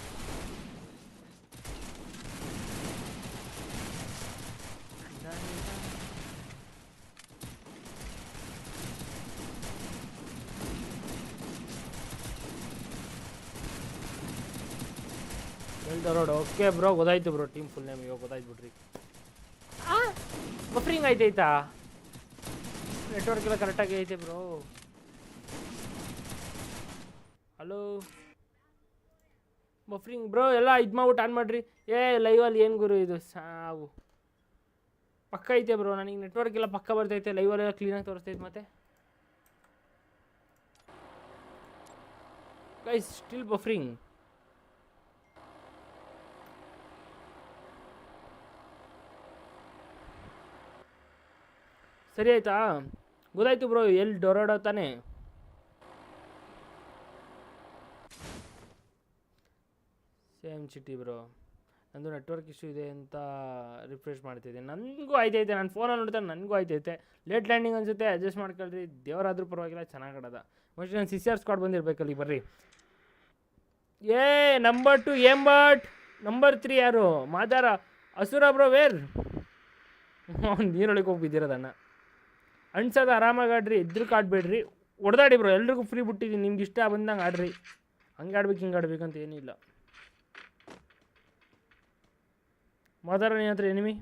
road okay bro ಗೊತ್ತಾಯ್ತು ಬ್ರೋ ಟೀಮ್ ಫುಲ್ ನೇಮ್ ಇವಾಗ ಗೊತ್ತಾಯ್ತು ಬಿಡ್ರಿ. ಬಫ್ರಿಂಗ್ ಆಯ್ತೈತಾ ನೆಟ್ವರ್ಕ್ ಎಲ್ಲ ಕರೆಕ್ಟಾಗಿ ಐತೆ ಬ್ರೋ ಹಲೋ ಬಫ್ರಿಂಗ್ ಬ್ರೋ ಎಲ್ಲ ಇದು ಮಾಡ್ಬಿಟ್ಟು ಆನ್ ಮಾಡ್ರಿ. ಏ ಲೈವಲ್ಲಿ ಏನು ಗುರು ಇದು? ಸಾವು. ಪಕ್ಕ ಐತೆ ಬ್ರೋ ನನಗೆ ನೆಟ್ವರ್ಕ್ ಎಲ್ಲ ಪಕ್ಕ ಬರ್ತೈತೆ ಲೈವಲ್ಲೆಲ್ಲ ಕ್ಲೀನಾಗಿ ತೋರಿಸ್ತೈತೆ ಮತ್ತೆ. ಗೈಸ್ ಸ್ಟಿಲ್ ಬಫ್ರಿಂಗ್ ಸರಿ ಆಯಿತಾ? ಗೊತ್ತಾಯ್ತು ಬ್ರೋ ಎಲ್ಲಿ ಡೊರಾಡೋ ತಾನೆ? ಸೇಮ್ ಚಿಟಿ ಬ್ರೋ. ನಂದು ನೆಟ್ವರ್ಕ್ ಇಶ್ಯೂ ಇದೆ ಅಂತ ರಿಫ್ರೆಶ್ ಮಾಡ್ತಿದ್ದೆ ನನಗೂ ಆಯ್ತೈತೆ, ನಾನು ಫೋನಲ್ಲಿ ನೋಡ್ತಾ ನನಗೂ ಆಯ್ತೈತೆ. ಲೇಟ್ ಲ್ಯಾಂಡಿಂಗ್ ಅನ್ಸುತ್ತೆ ಅಡ್ಜಸ್ಟ್ ಮಾಡ್ಕೊಳ್ರಿ ದೇವರಾದ್ರೂ ಪರವಾಗಿಲ್ಲ ಚೆನ್ನಾಗಿ ಆಡೋದ ಮೋಸ್ಟ್ಲಿ ನಾನು ಸಿ ಆರ್ ಸ್ಕ್ವಾಡ್ ಬಂದಿರ್ಬೇಕಲ್ಲಿ, ಬರ್ರಿ. ಏ number two aim but number three ಯಾರು? ಮಾತಾರ ಹಸುರ ಬ್ರೋ ವೇರ್ [laughs] ನೀರೊಳಗೆ ಹೋಗಿ ಬಿದ್ದಿರೋದನ್ನ ಅನ್ಸೋದು ಆರಾಮಾಗಿ ಆಡ್ರಿ ಎದ್ರು ಆಡಬೇಡ್ರಿ. ಹೊಡೆದಾಡಿ ಬ್ರೋ ಎಲ್ರಿಗೂ ಫ್ರೀ ಬಿಟ್ಟಿದ್ದೀನಿ ನಿಮ್ಗೆ ಇಷ್ಟ ಬಂದಂಗೆ ಆಡ್ರಿ. ಹಂಗೆ ಆಡ್ಬೇಕು, ಹಿಂಗೆ ಆಡ್ಬೇಕಂತ ಏನಿಲ್ಲ ಇಲ್ಲ. ಮಾತಾಡೋಣ ಹತ್ರ ಎನಿಮಿ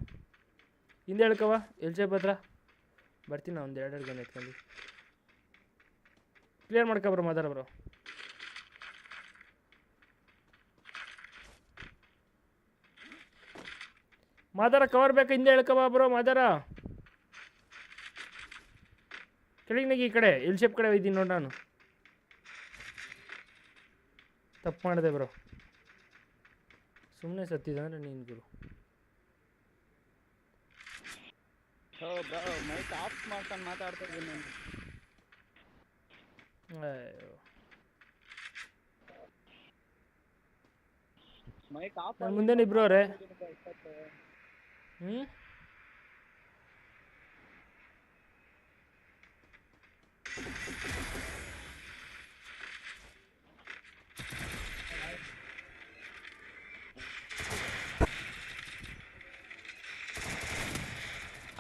ಹಿಂದೆ ಹೇಳ್ಕವ ಎಲ್ ಸೇಪ್ ಹತ್ರ? ಬರ್ತೀನಿ ಒಂದು ಎರಡು ಗನ್ ಎತ್ಕೊಂಡು ಕ್ಲಿಯರ್ ಮಾಡ್ಕೊ ಬ್ರೋ ಮಾತಾಡ ಬ್ರೋ ಮಾತಾಡ ಕವರ್ ಬೇಕಾ? ಹಿಂದೆ ಹೇಳ್ಕವ ಬ್ರೋ ಮಾತಾಡ. ಕೆಳಗಿನಾಗ ಈ ಕಡೆ ಎಲ್ ಶೇಪ್ ಕಡೆ ಒಯ್ದೀನಿ ನೋಡಿ ನಾನು. ತಪ್ಪು ಮಾಡಿದೆ ಬ್ರೋ ಸುಮ್ಮನೆ ಸತ್ತಿದ್ದಾನೆ ನೀನು ಗುರು. ಮುಂದೆನೆ ಇಬ್ರು ಅವ್ರೆ. ಹ್ಞೂ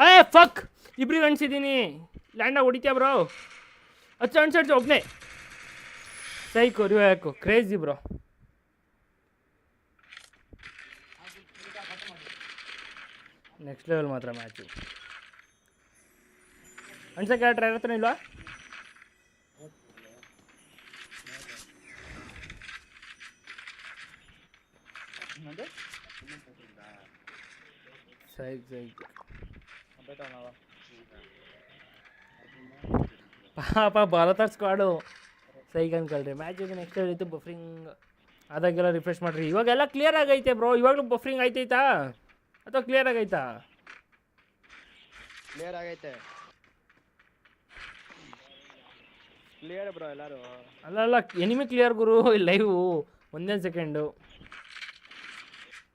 ಏ ಫಕ್ ಇಬ್ರಿಗೆ ಅಣಿಸಿದ್ದೀನಿ ಲ್ಯಾಂಡಾಗಿ ಹೊಡಿತೀಯ ಬ್ರೋ ಹಚ್ಚ ಅನ್ಸಡ್ಸು ಒಬ್ಬನೇ ಸೈಕು ಯಾಕು ಕ್ರೇಜಿ ಬ್ರೋ ನೆಕ್ಸ್ಟ್ ಲೆವೆಲ್ ಮಾತ್ರ ಮ್ಯಾಚು ಕ್ಯಾರೆಕ್ಟರ್ ಯಾರ ಹತ್ರ ಇಲ್ವಾ? ಸೈಕ್ ಸೈಕ್. ಪಾಪ ಭಾರತ ಸ್ಕ್ವಾಡು ಸೈ ಅನ್ಕೊಳ್ರಿ ಮ್ಯಾಚ್ ಇದು ನೆಕ್ಸ್ಟ್ ಇತ್ತು ಬಫ್ರಿಂಗ್ ಆದಾಗೆಲ್ಲ ರಿಫ್ರೆಶ್ ಮಾಡಿರಿ. ಇವಾಗೆಲ್ಲ ಕ್ಲಿಯರ್ ಆಗೈತೆ ಬ್ರೋ ಇವಾಗಲೂ ಬಫ್ರಿಂಗ್ ಆಯ್ತೈತಾ? ಅಥವಾ ಕ್ಲಿಯರ್ ಆಗೈತಾ? ಕ್ಲಿಯರ್ ಆಗೈತೆ. ಕ್ಲಿಯರ್ ಬ್ರೋ ಎಲ್ಲರೂ. ಅಲ್ಲ ಅಲ್ಲ ಎನಿಮಿ ಕ್ಲಿಯರ್ ಗುರು. [laughs] ಲೈವ್ ಒಂದೇ ಸೆಕೆಂಡು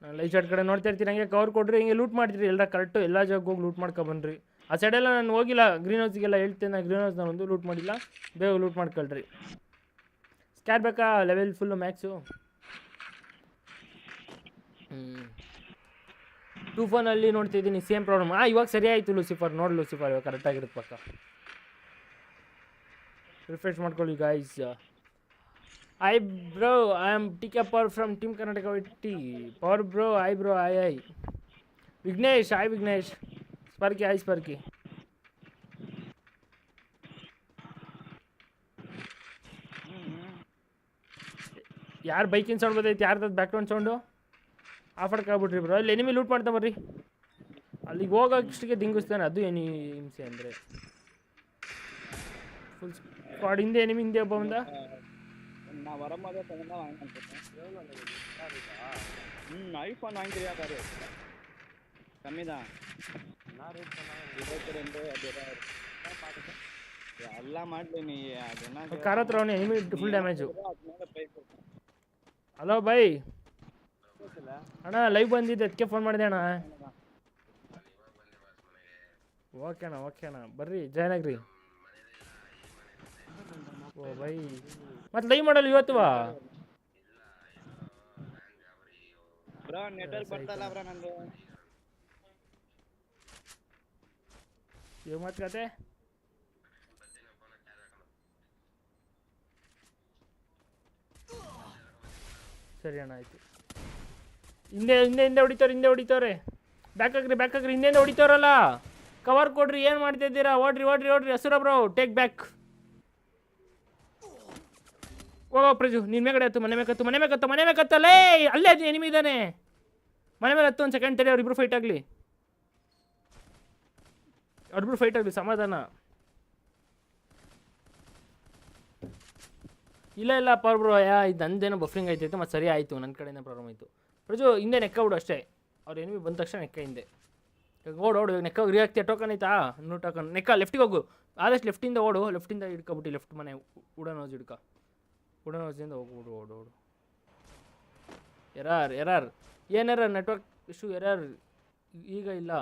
ಲೈಫ್ ಶಾರ್ಟ್ ಕಡೆ ನೋಡ್ತಾ ಇರ್ತೀನಿ ಹಂಗೆ ಕವರ್ ಕೊಡ್ರಿ, ಹಿಂಗೆ ಲೂಟ್ ಮಾಡ್ತೀರಿ. ಎಲ್ಲ ಕರೆಕ್ಟು ಎಲ್ಲ ಜಾಗ ಹೋಗಿ ಲೂಟ್ ಮಾಡ್ಕೊಬನ್ರಿ ಆ ಸೈಡೆಲ್ಲ ನಾನು ಹೋಗಿಲ್ಲ ಗ್ರೀನ್ ಹೌಸ್ಗೆಲ್ಲ ಹೇಳ್ತೇನೆ ನಾನು ಗ್ರೀನ್ ಹೌಸ್ ನಾನು ಒಂದು ಲೂಟ್ ಮಾಡಿಲ್ಲ. ಬೇಗ ಲೂಟ್ ಮಾಡ್ಕೊಳ್ರಿ. ಸ್ಕ್ಯಾರ್ ಬೇಕಾ? ಲೆವೆಲ್ ಫುಲ್ಲು ಮ್ಯಾಕ್ಸು ಹ್ಞೂ ಟೂ ಫೋನಲ್ಲಿ ನೋಡ್ತಿದ್ದೀನಿ ಸೇಮ್ ಪ್ರಾಬ್ಲಮ್ ಆ, ಇವಾಗ ಸರಿ ಆಯಿತು ಲೂಸಿಫರ್ ನೋಡಿ ಲೂಸಿಫರ್ ಇವಾಗ ಕರೆಕ್ಟಾಗಿರುತ್ತೆ ಪಕ್ಕ. ರಿಫ್ರೆಶ್ ಮಾಡ್ಕೊಳ್ಳಿ guys I bro I am T K power from team Karnataka T power bro I bro I I Vignesh I Vignesh ಸ್ಪರ್ಕಿ I ಸ್ಪರ್ಕಿ ಯಾರು ಬೈಕಿನ ಸೌಂಡ್ ಬರ್ತೈತೆ ಯಾರ್ದು ಬ್ಯಾಕ್ಗ್ರೌಂಡ್ ಸೌಂಡು ಆಫ್ ಆಗ್ಬಿಟ್ರಿ ಬ್ರೋ ಅಲ್ಲಿ ಎನಿಮಿ ಲೂಟ್ ಮಾಡ್ತಾ ಬರ್ರಿ. ಅಲ್ಲಿಗೆ ಹೋಗೋಷ್ಟಿಗೆ ದಿಂಗಿಸ್ತಾನೆ. ಅದು ಎನಿ ಹಿಂಸೆ ಅಂದರೆ. ಫುಲ್ ಸ್ಕ್ವಾಡ್ ಹಿಂದೆ ಎನಿಮಿ ಹಿಂದೆ ಒಬ್ಬ ಬಂದ. நான் வரும்போதே கொஞ்சம் தான் வாங்கி கொடுத்தேன் ம் ஐஃபோன் வாங்கிக்கிறியா பாரு கம்மி தான் இருபத்தி ரெண்டு அப்படிதான் இருக்கு எல்லாம் மாட்டல நீ அது என்ன ಕಾರ್ ಹತ್ರ ಅವನೇ ಎನಿಮಿ ಫುಲ್ ಡ್ಯಾಮೇಜು அது மேலே போய் ಹಲೋ ಬೈ ಅಣ್ಣ ಲೈವ್ ಬಂದಿದ್ದೆ ಅದಕ್ಕೆ ಫೋನ್ ಮಾಡಿದೆ ಅಣ್ಣ ಓಕೆ ಅಣ್ಣ ಓಕೆ ಅಣ್ಣ ಬರ್ರಿ ಜಾಯ್ನ್ ಆಗ್ರಿ ಓ ಬೈ ಮತ್ತೆ ಲೈವ್ ಮಾಡಲ್ಲ ಇವತ್ತು? ಬ್ರೋ ನೆಟ್ವರ್ಕ್ ಬರ್ತಾಯಿಲ್ಲ ಬ್ರೋ ನಂದು. ಇವಾಗ ಮತ್ತೆ ಕತೆ? ಸರಿ ಅಣ್ಣ ಆಯ್ತು. ಹಿಂದೆ ಹಿಂದೆ ಹಿಂದೆ ಹೊಡಿತಾರೆ ಹಿಂದೆ ಹೊಡಿತಾರೆ ಬ್ಯಾಕ್ ಹಾಕ್ರಿ ಬ್ಯಾಕ್ ಹಾಕ್ರಿ. ಹಿಂದೆ ಹೊಡಿತಾರಲ್ಲ ಕವರ್ ಕೊಡ್ರಿ ಏನು ಮಾಡ್ತಿದ್ದೀರಾ? ಓಡ್ರಿ ಓಡ್ರಿ ಓಡ್ರಿ. ಹಸುರ ಬ್ರೋ ಟೇಕ್ ಬ್ಯಾಕ್ ಹೋಗೋ ಪ್ರಜು ನಿನ್ನ ಮೇಗಡೆ ಹತ್ತು, ಮನೆ ಮೇಲೆ ಹತ್ತು ಮನೆ ಮೇಲೆ ಹತ್ತು ಮನೆ ಮೇಲೆ ಅಲ್ಲೇ ಅಲ್ಲೇ ಎನಿಮಿ ಇದ್ದಾನೆ. ಮನೆ ಮೇಲೆ ಹತ್ತು, ಒಂದು ಸೆಕೆಂಡ್ ತಡಿ, ಅವ್ರಿಬ್ರು ಫೈಟ್ ಆಗಲಿ. ಅವ್ರಿಬ್ರು ಫೈಟ್ ಆಗಲಿ, ಸಮಾಧಾನ. ಇಲ್ಲ ಇಲ್ಲ ಪರ್ಬ್ರು ಯಾ, ಇದು ನಂದೇನೋ ಬಫ್ರಿಂಗ್ ಆಯ್ತೈತೆ ಮತ್ತು ಸರಿ ಆಯಿತು ನನ್ನ ಕಡೆಯಿಂದ ಪ್ರಾಬ್ಲಮ್ ಆಯಿತು. ಪ್ರಜು, ಹಿಂದೆ ನೆಕ್ಕ ಬಿಡು ಅಷ್ಟೇ. ಅವ್ರು ಎನಿಮಿ ಬಂದ ತಕ್ಷಣ ನೆಕ್ಕ ಹಿಂದೆ. ಓಡು ಓಡು ನೆಕ್ಕ ರಿಯಾಕ್ತಿ ಟೋಕನ್ ಆಯ್ತಾ? ನೂರು ಟೋಕನ್ ನೆಕ್ಕ ಲೆಫ್ಟಿಗೆ ಹೋಗು. ಆದಷ್ಟು ಲೆಫ್ಟಿಂದ ಓಡು ಲೆಫ್ಟಿಂದ ಹಿಡ್ಕೊಬಿಟ್ಟು ಲೆಫ್ಟ್ ಮನೆ ಉಡನ್ ಹಿಡ್ಕೊ ಹಿಡ್ಕ. ಉಡನ್ ಹೌಸಿಂದ ಹೋಗು ಓಡು ಓಡು. ಓಡು ಎರಾರ್ ಎರಾರ್ ಏನಾರ ನೆಟ್ವರ್ಕ್ ಇಶ್ಯೂ ಎರಾರ್ ಈಗ ಇಲ್ಲ.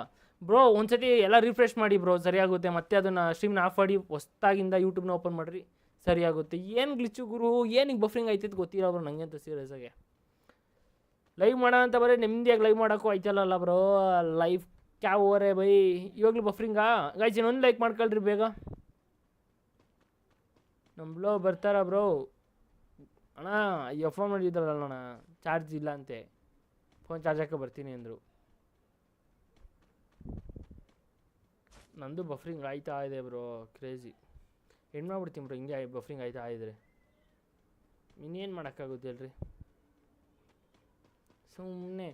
ಬ್ರೋ ಒಂದ್ಸತಿ ಎಲ್ಲ ರಿಫ್ರೆಶ್ ಮಾಡಿ ಬ್ರೋ ಸರಿಯಾಗುತ್ತೆ. ಮತ್ತೆ ಅದನ್ನು ಸ್ಟ್ರೀಮ್ನ ಆಫ್ ಮಾಡಿ ಹೊಸ್ದಾಗಿಂದ ಯೂಟ್ಯೂಬ್ನ ಓಪನ್ ಮಾಡಿರಿ. ಸರಿಯಾಗುತ್ತೆ. ಏನು ಗ್ಲಿಚ್ಚು ಗುರು? ಏನಿಗೆ ಬಫ್ರಿಂಗ್ ಆಯ್ತಿತ್ತು ಗೊತ್ತಿಲ್ಲ ಬ್ರೋ ನನಗೆ ಅಂತ ಸೀರಿಯಸ್ ಆಗಿ. ಲೈವ್ ಮಾಡೋಣ ಅಂತ ಬರೀ ನೆಮ್ಮದಿಯಾಗಿ ಲೈವ್ ಮಾಡೋಕ್ಕೂ ಆಯ್ತಲ್ಲ ಬ್ರೋ ಲೈವ್ ಕ್ಯಾವ್ ಓವರೇ ಬೈ? ಇವಾಗಲೂ ಬಫ್ರಿಂಗಾ ಗಾಯ್ಸ್ ಇನ್ನೊಂದು ಲೈಕ್ ಮಾಡ್ಕೊಳ್ರಿ ಬೇಗ. ನಮ್ಮ ಬ್ಲೋ ಬರ್ತಾರ ಬ್ರೋ ಅಣ್ಣ, ಅಯ್ಯೋ ಫೋನ್ ಮಾಡಿದ್ರಲ್ಲ ಅಣ್ಣ ಚಾರ್ಜ್ ಇಲ್ಲ ಅಂತೆ. ಫೋನ್ ಚಾರ್ಜ್ ಹಾಕೋ ಬರ್ತೀನಿ ಅಂದರು. ನಂದು ಬಫ್ರಿಂಗ್ ಆಯ್ತಾ ಇದೆ ಬ್ರೋ ಕ್ರೇಜಿ ಹೆಣ್ಣು ಮಾಡ್ಬಿಡ್ತೀನಿ ಬ್ರೋ ಹಿಂಗೆ ಬಫ್ರಿಂಗ್ ಆಯ್ತಾ ಇದ್ರೆ. ಇನ್ನೇನು ಮಾಡೋಕ್ಕಾಗುತ್ತೆ ಹೇಳ್ರಿ? ಸುಮ್ಮನೆ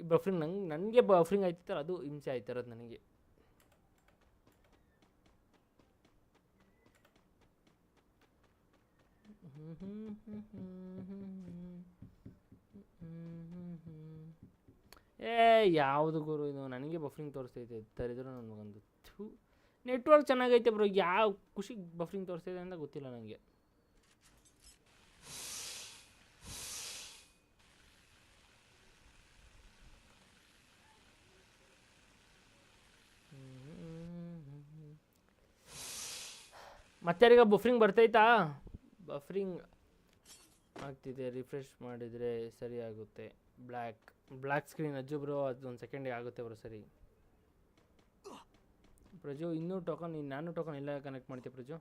ಈ ಬಫ್ರಿಂಗ್ ನಂಗೆ, ನನಗೆ ಬಫ್ರಿಂಗ್ ಆಯ್ತಿತ್ತಲ್ಲ, ಅದು ಹಿಂಸೆ ಆಯ್ತಿರೋದು ನನಗೆ. ಏ, ಯಾವುದು ಗುರು ಇದು? ನನಗೆ ಬಫ್ರಿಂಗ್ ತೋರಿಸ್ತೈತೆ. ತರಿದ್ರು ನನಗೊಂದು ಥೂ. ನೆಟ್ವರ್ಕ್ ಚೆನ್ನಾಗೈತೆ ಬ್ರೋ ಯಾವ ಖುಷಿಗೆ ಬಫ್ರಿಂಗ್ ತೋರಿಸ್ತೈತೆ ಅಂತ ಗೊತ್ತಿಲ್ಲ ನನಗೆ ಮತ್ತೆ ಬಫ್ರಿಂಗ್ ಬರ್ತೈತಾ? ಬಫರಿಂಗ್ ಆಗ್ತಿದೆ, ರಿಫ್ರೆಶ್ ಮಾಡಿದರೆ ಸರಿ ಆಗುತ್ತೆ. Black black screen Ajju bro ಅದು ಒಂದು ಸೆಕೆಂಡಿಗೆ ಆಗುತ್ತೆ ಬ್ರೋ ಸರಿ. ಪ್ರಜು, ಇನ್ನೂ ಟೋಕನ್ ಇನ್ನು ನಾನು ಟೋಕನ್ ಎಲ್ಲ ಕನೆಕ್ಟ್ ಮಾಡ್ತೀವಿ ಪ್ರಜು?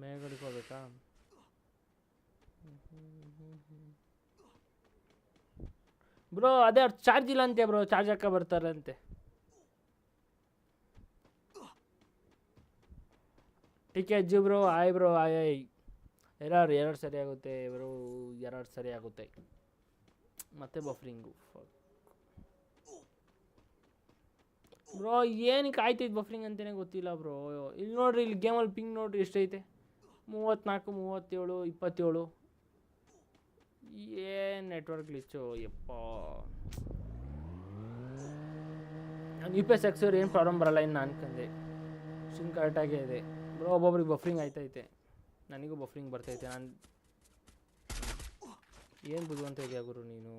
ಮೇಗಡಿಗೆ ಹೋಗ್ಬೇಕಾ ಬ್ರೋ, ಅದೇ ಅವ್ರು ಚಾರ್ಜ್ ಇಲ್ಲ ಅಂತೆ ಬ್ರೋ ಚಾರ್ಜ್ ಹಾಕ ಬರ್ತಾರೆ ಅಂತೆ ಟಿಕೆ ಅಜ್ಜು ಬ್ರೋ ಆಯ್ ಬ್ರೋ ಆಯ್ ಆಯ್ ಎರಡು ಸರಿ ಆಗುತ್ತೆ ಬ್ರೋ ಎರಡು ಸರಿ ಆಗುತ್ತೆ ಮತ್ತೆ ಬಫ್ರಿಂಗು ಬ್ರೋ ಏನಕ್ಕೆ ಆಯ್ತೈತೆ ಬಫರಿಂಗ್ ಅಂತಲೇ ಗೊತ್ತಿಲ್ಲ ಬ್ರೋ ಇಲ್ಲಿ ನೋಡ್ರಿ ಇಲ್ಲಿ ಗೇಮಲ್ಲಿ ಪಿಂಗ್ ನೋಡ್ರಿ ಎಷ್ಟೈತೆ ಮೂವತ್ತ್ನಾಲ್ಕು ಮೂವತ್ತೇಳು ಇಪ್ಪತ್ತೇಳು ಏನು ನೆಟ್ವರ್ಕ್ ಲಿಚ್ಚು ಯಪ್ಪ ಯು ಪಿ ಎಸ್ ಎಕ್ಸವ್ರು ಏನು ಪ್ರಾಬ್ಲಮ್ ಬರಲ್ಲ ಇನ್ನು ಅನ್ಕಂಡೆ ಸಿಮ್ ಕರೆಕ್ಟಾಗೇ ಇದೆ ಬ್ರೋ, ಒಬ್ಬೊಬ್ರಿಗೆ ಬಫ್ರಿಂಗ್ ಆಯ್ತೈತೆ. ನನಗೂ ಬಫ್ರಿಂಗ್ ಬರ್ತೈತೆ. ನಾನು ಏನು ಬುದ್ಧಿವಂತ ಇದೆಯಾ ಗುರು ನೀನು?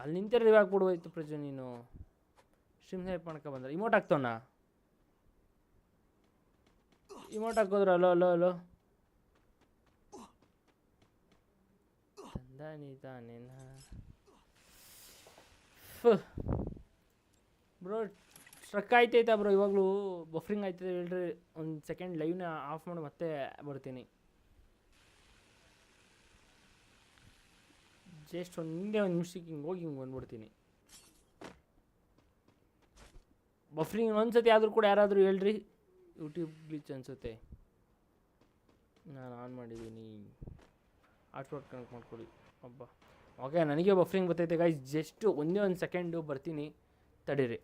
ಅಲ್ಲಿ ನಿಂತಿರೋ ಇವಾಗ ಕೊಡುವಾಯ್ತು ಪ್ರಜು ನೀನು. ಸ್ಟ್ರೀಮ್ ಸೇಪ್ ಮಾಡ್ಕೊ ಬಂದ್ರೆ ಇಮೋಟ್ ಹಾಕ್ತವಣ್ಣ ಇಮೋಟ್ ಹಾಕೋದ್ರ, ಅಲೋ ಅಲೋ ಅಲೋ. ತಾನೇನ? ಬ್ರೋ ಸ್ಟ್ರಕ್ ಆಯ್ತೈತೆ ಬ್ರೋ, ಇವಾಗಲೂ ಬಫ್ರಿಂಗ್ ಆಯ್ತದೆ ಹೇಳ್ರಿ. ಒಂದು ಸೆಕೆಂಡ್ ಲೈವ್ನ ಆಫ್ ಮಾಡಿ, ಮತ್ತೆ ಬರ್ತೀನಿ. ಜಸ್ಟ್ ಒಂದೇ ಒಂದು ನಿಮಿಷಕ್ಕೆ ಹಿಂಗೆ ಹೋಗಿ ಹಿಂಗೆ ಬಂದ್ಬಿಡ್ತೀನಿ. ಬಫರಿಂಗ್ ಒಂದ್ಸತಿ ಆದರೂ ಕೂಡ ಯಾರಾದರೂ ಹೇಳ್ರಿ. ಯೂಟ್ಯೂಬ್ ಗ್ಲಿಚ್ ಅನಿಸುತ್ತೆ. ನಾನು ಆನ್ ಮಾಡಿದ್ದೀನಿ. ಹಾಟ್ಸ್ಪಾಟ್ ಕನೆಕ್ಟ್ ಮಾಡ್ಕೊಳ್ಳಿ. ಅಬ್ಬಾ. ಓಕೆ ನನಗೆ ಬಫ್ರಿಂಗ್ ಬರ್ತೈತೆ ಗಾಯ್ಸ್ ಜಸ್ಟ್ ಒಂದೇ ಒಂದು ಸೆಕೆಂಡು ಬರ್ತೀನಿ. ತಡೀರಿ.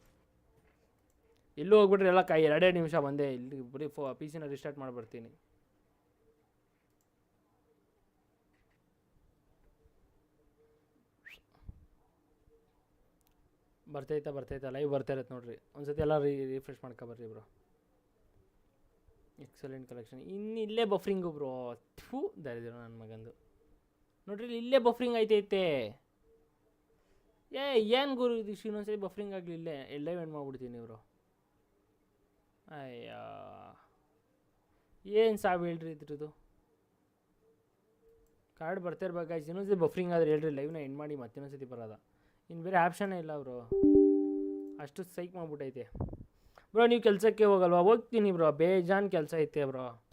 ಎಲ್ಲೂ ಹೋಗ್ಬಿಟ್ರೆ ಎಲ್ಲ ಕೈ ಎರಡೇ ನಿಮಿಷ ಬಂದೆ. ಇಲ್ಲಿ ಬರೀ ಫೋ ಪಿ ಸಿನ ರಿಸ್ಟಾರ್ಟ್ ಮಾಡಿ ಬರ್ತೀನಿ ಬರ್ತೈತಾ ಬರ್ತೈತಾ? ಲೈವ್ ಬರ್ತಾ ಇರತ್ತೆ ನೋಡ್ರಿ. ಒಂದ್ಸತಿ ಎಲ್ಲ ರೀ ರಿಫ್ರೆಶ್ ಮಾಡ್ಕೊ ಬರ್ರಿ ಬ್ರೋ ಎಕ್ಸಲೆಂಟ್ ಕಲೆಕ್ಷನ್ ಇನ್ನು ಇಲ್ಲೇ ಬಫ್ರಿಂಗು ಬ್ರೋ ಥೂ, ದರಿದ್ರು ನನ್ನ ಮಗಂದು. ನೋಡ್ರಿ, ಇಲ್ಲಿ ಬಫ್ರಿಂಗ್ ಐತೈತೆ. ಏ, ಏನು ಗುರು ಇನ್ನೊಂದ್ಸರಿ ಬಫ್ರಿಂಗ್ ಆಗಲಿ ಇಲ್ಲೇ. ಎಲ್ಲೇ ಎಂಡ್ ಮಾಡ್ಬಿಡ್ತೀನಿ ಇವರು ಅಯ್ಯ. ಏನು ಸಾವು ಹೇಳ್ರಿ ಇದ್ರದ್ದು ಕಾರ್ಡ್ ಬರ್ತಾ ಇರ್ಬೇಕಾಯ್ತು ಇನ್ನೊಂದ್ಸತಿ ಬಫ್ರಿಂಗ್ ಆದ್ರೆ ಹೇಳ್ರಿ ಲೈವ್ನ ಎಂಡ್ ಮಾಡಿ ಮತ್ತೆ ಇನ್ನೊಂದ್ಸತಿ ಬರೋದ. ಇನ್ನು ಬೇರೆ ಆಪ್ಷನ್ನೇ ಇಲ್ಲ ಅವರು ಅಷ್ಟು ಸೈಕ್ ಮಾಡಿಬಿಟ್ಟೈತೆ. ಬ್ರೋ ನೀವು ಕೆಲಸಕ್ಕೆ ಹೋಗಲ್ವಾ? ಹೋಗ್ತೀನಿ ಬ್ರೋ ಬೇಜಾನ್ ಕೆಲಸ ಐತೆ ಬ್ರೋ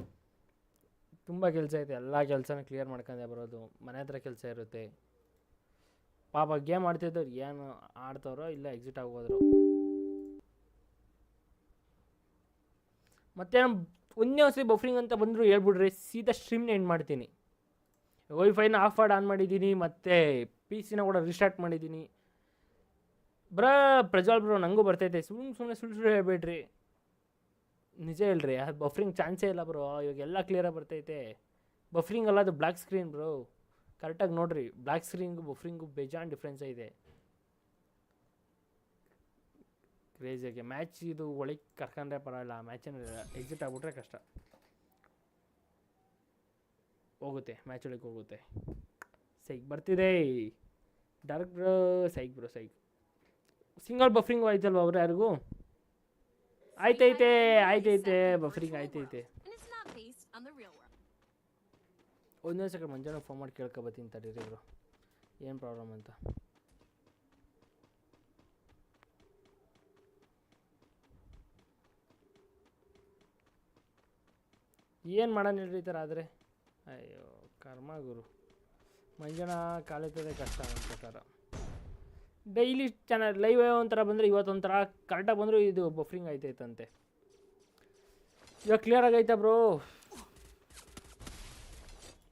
ತುಂಬ ಕೆಲಸ ಐತೆ. ಎಲ್ಲ ಕೆಲಸನ ಕ್ಲಿಯರ್ ಮಾಡ್ಕೊಂಡೆ ಬರೋದು ಮನೆ ಹತ್ರ ಕೆಲಸ ಇರುತ್ತೆ. ಪಾಪ ಗೇಮ್ ಆಡ್ತಿದ್ದವ್ರು ಏನು ಆಡ್ತವ್ರೋ ಇಲ್ಲ ಎಕ್ಸಿಟ್ ಆಗೋದ್ರು. ಮತ್ತೆ ಒಂದೇ ಒಂದ್ಸರಿ ಬಫ್ರಿಂಗ್ ಅಂತ ಬಂದರೂ ಹೇಳ್ಬಿಡ್ರಿ, ಸೀದಾ ಸ್ಟ್ರೀಮ್ನ ಎಂಡ್ ಮಾಡ್ತೀನಿ. ವೈಫೈನ ಆಫ್ ಮಾಡಿ ಆನ್ ಮಾಡಿದ್ದೀನಿ, ಮತ್ತು ಪಿ ಸಿನ ಕೂಡ ರಿಸ್ಟಾರ್ಟ್ ಮಾಡಿದ್ದೀನಿ. ಬ್ರ, ಪ್ರಜ್ವಲ್ ಬ್ರೋ ನನಗೂ ಬರ್ತೈತೆ. ಸುಮ್ಮನೆ ಸುಮ್ಮನೆ ಸುಳ್ಳು ಸುಳ್ಳು ಹೇಳ್ಬೇಡ್ರಿ. ನಿಜ ಹೇಳ್ರಿ, ಅದು ಬಫ್ರಿಂಗ್ ಚಾನ್ಸೇ ಇಲ್ಲ ಬ್ರೋ. ಇವಾಗ ಎಲ್ಲ ಕ್ಲಿಯರಾಗಿ ಬರ್ತೈತೆ. ಬಫ್ರಿಂಗ್ ಅಲ್ಲ, ಅದು ಬ್ಲ್ಯಾಕ್ ಸ್ಕ್ರೀನ್ ಬ್ರೋ. ಕರೆಕ್ಟಾಗಿ ನೋಡ್ರಿ ಬ್ಲ್ಯಾಕ್ ಸ್ಕ್ರೀನ್ಗೂ ಬಫ್ರಿಂಗು ಬೇಜಾನ್ ಡಿಫ್ರೆನ್ಸ್ ಇದೆ. ಕ್ರೇಜಿಯಾಗಿ ಮ್ಯಾಚ್ ಇದು ಒಳಗೆ ಕರ್ಕೊಂಡ್ರೆ ಪರವಾಗಿಲ್ಲ ಮ್ಯಾಚನ್ನು ಎಕ್ಸಿಟ್ ಆಗಿಬಿಟ್ರೆ ಕಷ್ಟ. ಹೋಗುತ್ತೆ ಮ್ಯಾಚ್ ಒಳಗೆ ಹೋಗುತ್ತೆ. ಸೈಕ್ ಬರ್ತಿದೆ. Dark bro psych bro psych. Single buffering ಆಯ್ತಲ್ವ ಅವ್ರು ಯಾರಿಗೂ? ಆಯ್ತೈತೆ ಆಯ್ತೈತೆ ಬಫರಿಂಗ್ ಆಯ್ತೈತೆ ಒಂದೊಂದು ಸೆಕೆಂಡ್ ಮುಂಜಾನೆ ಫೋನ್ ಮಾಡಿ ಕೇಳ್ಕೊಬತ್ತೀನಿ ತಡೀರಿ ಬ್ರೋ ಏನು ಪ್ರಾಬ್ಲಮ್ ಅಂತ? ಏನು ಮಾಡೋಣ ಹೇಳ್ರಿ ಈ ಥರ ಆದರೆ? ಅಯ್ಯೋ, ಕರ್ಮ ಗುರು. ಮಂಜನ ಕಾಲಿತದೆ ಕಷ್ಟ ನನ್ನ ಡೈಲಿ ಚೆನ್ನಾಗಿ ಲೈವ್ ಒಂಥರ ಬಂದರೆ ಇವತ್ತೊಂಥರ ಕರೆಕ್ಟಾಗಿ ಬಂದರೂ ಇದು ಬಫರಿಂಗ್ ಆಯ್ತೈತಂತೆ. ಇವಾಗ ಕ್ಲಿಯರ್ ಆಗೈತಾ ಬ್ರೋ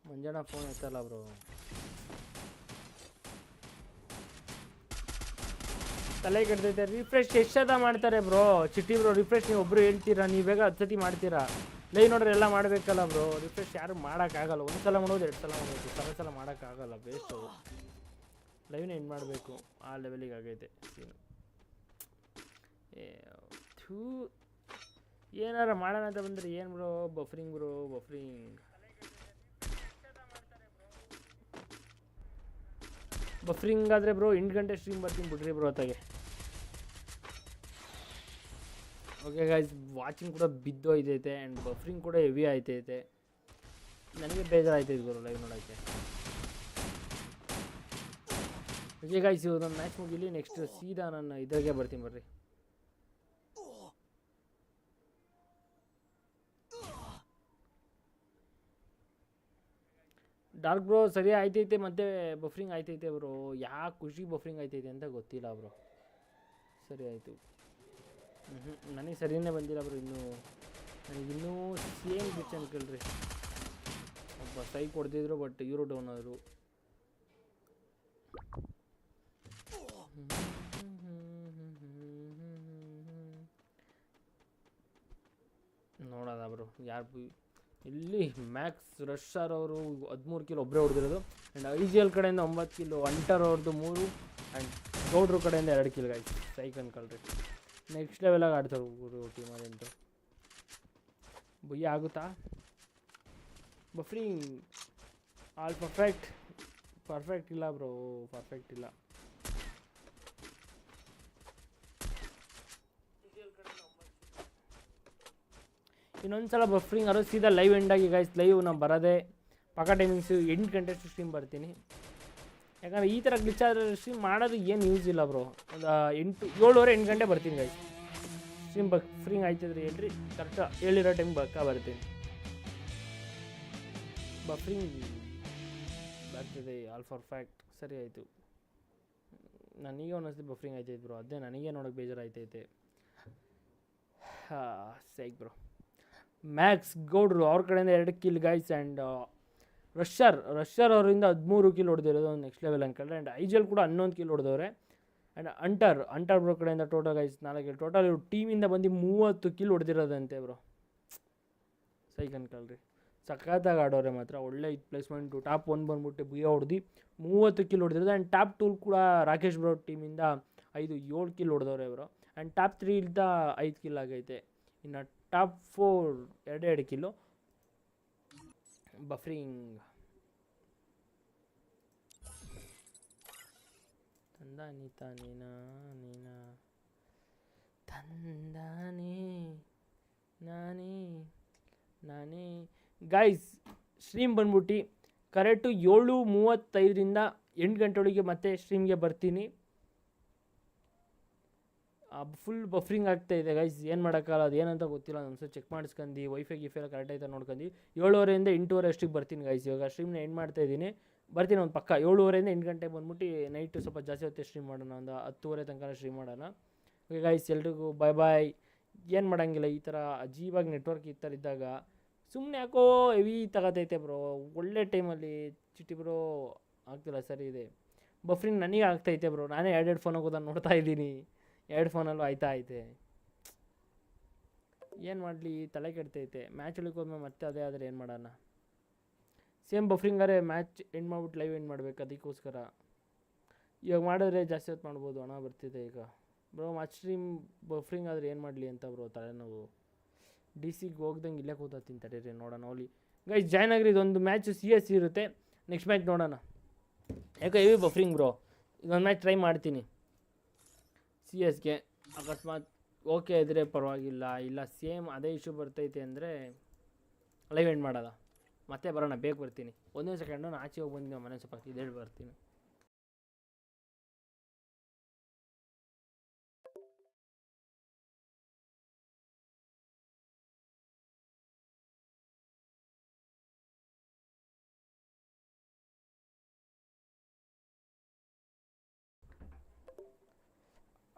ಮಂಜನ ಫೋನ್ ಎತ್ತಲ್ಲ ಬ್ರೋ ತಲೆ ಕೆಡ್ತೈತೆ ರಿಫ್ರೆಶ್ ಎಷ್ಟದ ಮಾಡ್ತಾರೆ ಬ್ರೋ ಚಿಟ್ಟಿ ಬ್ರೋ ರಿಫ್ರೆಶ್ ನೀವು ಒಬ್ರು ಹೇಳ್ತೀರಾ? ನೀವು ಬೇಗ ಹತ್ತು ಸತಿ ಮಾಡ್ತೀರಾ? ಲೈವ್ ನೋಡ್ರಿ, ಎಲ್ಲ ಮಾಡಬೇಕಲ್ಲ ಬ್ರೋ. ರಿಫ್ರೆಶ್ ಯಾರು ಮಾಡೋಕ್ಕಾಗಲ್ಲ. ಒಂದು ಸಲ ಮಾಡೋದು, ಎರಡು ಸಲ ಮಾಡೋದು. ಸಲ ಸಲ ಮಾಡೋಕ್ಕಾಗಲ್ಲ ಬೇಸ್ಟ್ ಅವರು ಲೈವ್ನ ಏನು ಮಾಡಬೇಕು. ಆ ಲೆವೆಲಿಗೆ ಆಗೈತೆ ಸೀನು ಏ, ಥೂ. ಏನಾರ ಮಾಡೋಣ ಅಂತ ಬಂದರೆ ಏನು bro? Buffering bro buffering buffering ಆದರೆ ಬ್ರೋ, ಎಂಟು ಗಂಟೆ ಸ್ಟ್ರೀಮ್ ಬರ್ತೀನಿ ಬಿಡ್ರಿ ಬ್ರೋ ಹೊತ್ತಾಗೆ ಓಕೆ ಗೈಸ್ ವಾಚಿಂಗ್ ಕೂಡ ಬಿದ್ದೋಯ್ತೈತೆ ಆ್ಯಂಡ್ ಬಫ್ರಿಂಗ್ ಕೂಡ ಹೆವಿ ಆಯ್ತೈತೆ ನನಗೆ ಬೇಜಾರಾಯ್ತೈತೆ ಗುರು ಲೈವ್ ನೋಡೋಕ್ಕೆ ಓಕೆ ಗೈಸ್ ಇವ್ರು ನನ್ನ ಮ್ಯಾಚ್ ಮುಗಿಲಿ ನೆಕ್ಸ್ಟ್ ಸೀದಾ ನಾನು ಇದ್ರಾಗೆ ಬರ್ತೀನಿ ಬರ್ರಿ ಡಾರ್ಕ್ ಬ್ರೋ ಸರಿ ಆಯ್ತೈತೆ ಮತ್ತೆ ಬಫ್ರಿಂಗ್ ಆಯ್ತೈತೆ ಬ್ರೋ ಯಾಕೆ ಖುಷಿ ಬಫ್ರಿಂಗ್ ಆಯ್ತೈತೆ ಅಂತ ಗೊತ್ತಿಲ್ಲ ಬ್ರೋ ಸರಿ ಆಯಿತು ಹ್ಞೂ ನನಗೆ ಸರಿಯೇ ಬಂದಿಲ್ಲ ಬ್ರೋ, ಇನ್ನೂ. ನನಗಿನ್ನೂ ಸೇಮ್ ಬಿಚ್ ಅನ್ಕೊಳ್ರಿ ಒಬ್ಬ ಸೈ ಕೊಡ್ತಿದ್ರು ಬಟ್ ಇವರು ಡೌನ್ ಆದರು. ನೋಡೋದ ಬ್ರೋ, ಯಾರು ಇಲ್ಲಿ ಮ್ಯಾಕ್ಸ್ ರಶ್ಶರ್ ಅವರು ಹದಿಮೂರು ಕಿಲೋ ಒಬ್ಬರೇ ಹೊಡೆದಿರೋದು. ಆ್ಯಂಡ್ ಐ ಜಿ ಎಲ್ ಕಡೆಯಿಂದ ಒಂಬತ್ತು ಕಿಲೋ ಅಂಟರ್ ಅವ್ರದ್ದು ಮೂರು ಆ್ಯಂಡ್ ಗೌಡ್ರ ಕಡೆಯಿಂದ ಎರಡು ಕಿಲೋ ಆಯ್ತು ಸೈಕ್ ಅನ್ಕೊಳ್ರಿ ನೆಕ್ಸ್ಟ್ ಲೆವೆಲಾಗಿ ಆಡ್ತಾರೆ ಗುರು ಟೀಮ್ ಅದಂತೂ. ಬುಯ್ಯ ಆಗುತ್ತಾ? ಬಫ್ರಿಂಗ್ ಆಲ್ ಪರ್ಫೆಕ್ಟ್ ಪರ್ಫೆಕ್ಟ್ ಇಲ್ಲ ಬ್ರೋ ಪರ್ಫೆಕ್ಟ್ ಇಲ್ಲ. ಇನ್ನೊಂದು ಸಲ ಬಫ್ರಿಂಗ್ ಅರೋ ಸೀದಾ ಲೈವ್ ಎಂಡಾಗಿ ಗೈಸ್ ಲೈವ್ ನಾನು ಬರೋದೇ, ಪಕ್ಕ ಟೈಮಿಂಗ್ಸು ಎಂಟು ಗಂಟೆ ಸ್ಟ್ರೀಮ್ ಬರ್ತೀನಿ. ಯಾಕಂದರೆ ಈ ಥರ ಗ್ಲಿಚ್ ಆದರೆ ಸ್ಟ್ರೀಮ್ ಮಾಡೋದು ಏನು ಯೂಸ್ ಇಲ್ಲ ಬ್ರೋ ಒಂದು ಎಂಟು, ಏಳುವರೆ, ಎಂಟು ಗಂಟೆ ಬರ್ತೀನಿ ಗೈಸ್ ಸ್ಟ್ರೀಮ್ ಬಕ್ ಫ್ರೀಂಗ್ ಆಯ್ತಿದ್ರೆ ಹೇಳ್ರಿ. ಕರೆಕ್ಟ್ ಹೇಳಿರೋ ಟೈಮ್ ಬಕ್ಕ ಬರ್ತೀನಿ. ಬಫ್ರಿಂಗ್ ಬರ್ತಿದೆ ಆಲ್ ಫಾರ್ ಫ್ಯಾಕ್ಟ್ ಸರಿ ಆಯಿತು. ನನಗೆ ಒಂದೊಂದ್ಸತಿ ಬಫ್ರಿಂಗ್ ಆಯ್ತೈತೆ ಬ್ರೋ ಅದೇ ನನಗೆ ನೋಡೋಕೆ ಬೇಜಾರು ಆಯ್ತೈತೆ ಹಾಂ ಸೈಕ್ ಬ್ರೋ ಮ್ಯಾಕ್ಸ್ ಗೌಡ್ರು ಅವ್ರ ಕಡೆಯಿಂದ ಎರಡು kill guys and rusher rusher ಅವರಿಂದ ಹದಿಮೂರು ಕಿಲ್ ಹೊಡೆದಿರೋದು ನೆಕ್ಸ್ಟ್ ಲೆವೆಲ್ ಅಂದ್ಕೊಂಡ್ರೆ ಆ್ಯಂಡ್ ಐಜಲ್ ಕೂಡ ಹನ್ನೊಂದು ಕಿಲ್ ಹೊಡೆದವ್ರೆ. ಆ್ಯಂಡ್ ಅಂಟರ್ ಅಂಟರ್ ಬ್ರೋ ಕಡೆಯಿಂದ ಟೋಟಲ್ ಗೈಸ್ ನಾಲ್ಕು ಟೋಟಲ್ ಇವ್ರು ಟೀಮಿಂದ ಬಂದು ಮೂವತ್ತು ಕಿಲ್ ಹೊಡೆದಿರೋದಂತೆ ಬ್ರೋ ಸೈಕ್ ಅನ್ಕಲ್ರಿ ಸಖತ್ತಾಗಿ ಆಡೋರೆ ಮಾತ್ರ. ಒಳ್ಳೆ ಪ್ಲೇಸ್ಮೆಂಟು ಟಾಪ್ ಒನ್ ಬಂದ್ಬಿಟ್ಟು ಬಿ ಹೊಡೆದು ಮೂವತ್ತು ಕಿಲ್ ಹೊಡೆದಿರೋದು. ಆ್ಯಂಡ್ ಟಾಪ್ ಟೂಲ್ ಕೂಡ ರಾಕೇಶ್ ಬ್ರೋ ಟೀಮಿಂದ ಐದು, ಏಳು ಕಿಲ್ ಹೊಡೆದವ್ರೆ ಬ್ರೋ ಆ್ಯಂಡ್ ಟಾಪ್ ತ್ರೀ ಇಲ್ದ ಐದು ಕಿಲ್ ಆಗೈತೆ. ಇನ್ನು ಟಾಪ್ ಫೋರ್ ಎರಡೆರಡು ಕಿಲ್ಲು ಬಫ್ರಿಂಗ್. ತಂದ ನೀತ ನೀನ ನೀನ ತಂದಾನೆ ನಾನೇ ನಾನೇ. ಗೈಸ್ ಸ್ಟ್ರೀಮ್ ಬಂದ್ಬಿಟ್ಟು. ಕರೆಕ್ಟು ಏಳು ಮೂವತ್ತೈದರಿಂದ ಎಂಟು ಗಂಟೆ ಒಳಗೆ ಮತ್ತೆ ಸ್ಟ್ರೀಮ್ಗೆ ಬರ್ತೀನಿ. ಫುಲ್ ಬಫ್ರಿಂಗ್ ಆಗ್ತಾ ಇದೆ ಗೈಸ್ ಏನು ಮಾಡೋಕ್ಕಲ್ಲ ಅದು ಏನಂತ ಗೊತ್ತಿಲ್ಲ. ಒಂದ್ಸಲ ಚೆಕ್ ಮಾಡಿಸ್ಕೊಂಡು ವೈಫೈ ಗಿಫೈ ಎಲ್ಲ ಕರೆಕ್ಟ್ ಆಯ್ತಾ ನೋಡ್ಕೊಂಡು ಏಳುವರೆಯಿಂದ ಎಂಟೂವರೆ ಅಷ್ಟಿಗೆ ಬರ್ತೀನಿ ಗೈಸ್ ಇವಾಗ ಸ್ಟ್ರೀಮ್ನ ಎಂಡ್ ಮಾಡ್ತಾ ಇದ್ದೀನಿ. ಬರ್ತೀನಿ ಒಂದು ಪಕ್ಕ. ಏಳುವರೆಯಿಂದ ಎಂಟು ಗಂಟೆಗೆ ಬಂದ್ಬಿಟ್ಟು ನೈಟು ಸ್ವಲ್ಪ ಜಾಸ್ತಿ ಹೊತ್ತೆ ಸ್ಟ್ರೀಮ್ ಮಾಡೋಣ. ಒಂದು ಹತ್ತುವರೆ ತನಕ ಸ್ಟ್ರೀಮ್ ಮಾಡೋಣ. ಓಕೆ ಗೈಸ್ ಎಲ್ರಿಗೂ ಬಾಯ್ ಬಾಯ್ ಏನು ಮಾಡೋಂಗಿಲ್ಲ, ಈ ಥರ ಅಜೀವಾಗಿ ನೆಟ್ವರ್ಕ್ ಈ ಇದ್ದಾಗ. ಸುಮ್ಮನೆ ಯಾಕೋ ಹೆವಿ ತಗೋತೈತೆ ಬ್ರೋ ಒಳ್ಳೆ ಟೈಮಲ್ಲಿ ಚಿಟ್ಟಿ ಬ್ರೋ ಆಗ್ತಿಲ್ಲ, ಸರಿ ಇದೆ. ಬಫ್ರಿಂಗ್ ನನಗೆ ಆಗ್ತೈತೆ ಬ್ರೋ ನಾನೇ ಎರಡೆರಡು ಫೋನ್ ಹೋಗೋದನ್ನು ನೋಡ್ತಾ ಇದ್ದೀನಿ. ಎರಡು ಫೋನಲ್ಲೂ ಆಯ್ತಾ ಐತೆ. ಏನು ಮಾಡಲಿ, ತಲೆ ಕೆಡ್ತೈತೆ. ಮ್ಯಾಚ್ ಹೋದ್ಮೇಲೆ ಮತ್ತೆ ಅದೇ ಆದರೆ ಏನು ಮಾಡೋಣ? ಸೇಮ್ ಬಫ್ರಿಂಗಾರೆ ಮ್ಯಾಚ್ ಎಂಡ್ ಮಾಡ್ಬಿಟ್ಟು ಲೈವ್ ಎಂಡ್ ಮಾಡ್ಬೇಕು ಅದಕ್ಕೋಸ್ಕರ. ಇವಾಗ ಮಾಡಿದ್ರೆ ಜಾಸ್ತಿ ಹೊತ್ತು ಮಾಡ್ಬೋದು, ಹಣ ಬರ್ತಿದೆ ಈಗ. ಬ್ರೋ ಮ್ಯಾಚ್ ಸ್ಟ್ರೀಮ್ ಬಫ್ರಿಂಗ್ ಆದರೆ ಏನು ಮಾಡಲಿ ಅಂತ ಬ್ರೋ ತಲೆನೋವು. ಡಿ ಸಿಗೆ ಹೋಗ್ದಂಗೆ ಇಲ್ಲೇ ಕೂತೀನಿ ತಡೀರಿ ನೋಡೋಣ ಓಲಿ ಗೈಸ್ ಜಾಯ್ನ್ ಆಗ್ರಿ, ಇದೊಂದು ಮ್ಯಾಚ್ ಸಿ ಎಸ್ ಇರುತ್ತೆ. ನೆಕ್ಸ್ಟ್ ಮ್ಯಾಚ್ ನೋಡೋಣ. ಯಾಕೆ ಹೆವಿ ಬಫ್ರಿಂಗ್ ಬ್ರೋ ಇದೊಂದು ಮ್ಯಾಚ್ ಟ್ರೈ ಮಾಡ್ತೀನಿ. ಸಿ ಎಸ್ಗೆ ಅಕಸ್ಮಾತ್ ಓಕೆ ಇದ್ರೆ ಪರವಾಗಿಲ್ಲ, ಇಲ್ಲ ಸೇಮ್ ಅದೇ ಇಶ್ಯೂ ಬರ್ತೈತೆ ಅಂದರೆ ಲೈವ್ ಎಂಡ್ ಮಾಡೋದ ಮತ್ತೆ ಬರೋಣ, ಬೇಗ ಬರ್ತೀನಿ. ಒಂದೇ ಸೆಕೆಂಡು ನಾನು ಆಚೆ ಹೋಗಿ ಬಂದು ಮನೆ ಸ್ವಲ್ಪ ಇದೇಳಿ ಬರ್ತೀನಿ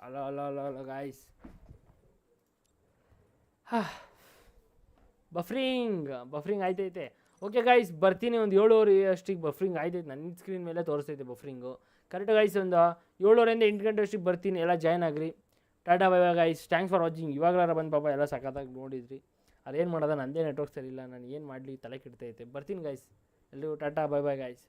ಅಲ್ಲ ಅಲ್ಲ ಅಲ್ಲ ಗಾಯ್ಸ್ ಬಫ್ರಿಂಗ್ ಬಫ್ರಿಂಗ್ ಆಯ್ತೈತೆ. ಓಕೆ ಗಾಯ್ಸ್ ಬರ್ತೀನಿ ಒಂದು ಏಳುವರೆ ಅಷ್ಟಿಗೆ ಬಫ್ರಿಂಗ್ ಆಯ್ತೈತೆ. ನನ್ನ ಸ್ಕ್ರೀನ್ ಮೇಲೆ ತೋರಿಸ್ತೈತೆ ಬಫ್ರಿಂಗು ಕರೆಕ್ಟ್ ಗಾಯ್ಸ್ ಒಂದು ಏಳುವರೆಯಿಂದ ಎಂಟು ಗಂಟೆ ಅಷ್ಟಿಗೆ ಬರ್ತೀನಿ. ಎಲ್ಲ join agri. Tata bye bye guys thanks for watching ಇವಾಗಲಾರ ಬಂದು ಪಾಪ ಎಲ್ಲ ಸಖತ್ತಾಗಿ ನೋಡಿದ್ರಿ. ಅದೇನು ಮಾಡೋದ? ನಂದೇ ನೆಟ್ವರ್ಕ್ ಸರಿ ಇಲ್ಲ ನಾನು ಏನು ಮಾಡಲಿ? ತಲೆ ಕೆಡ್ತೈತೆ. ಬರ್ತೀನಿ ಗಾಯ್ಸ್ ಎಲ್ಲರಿಗೂ ಟಾಟಾ ಬೈ ಬೈ ಗಾಯ್ಸ್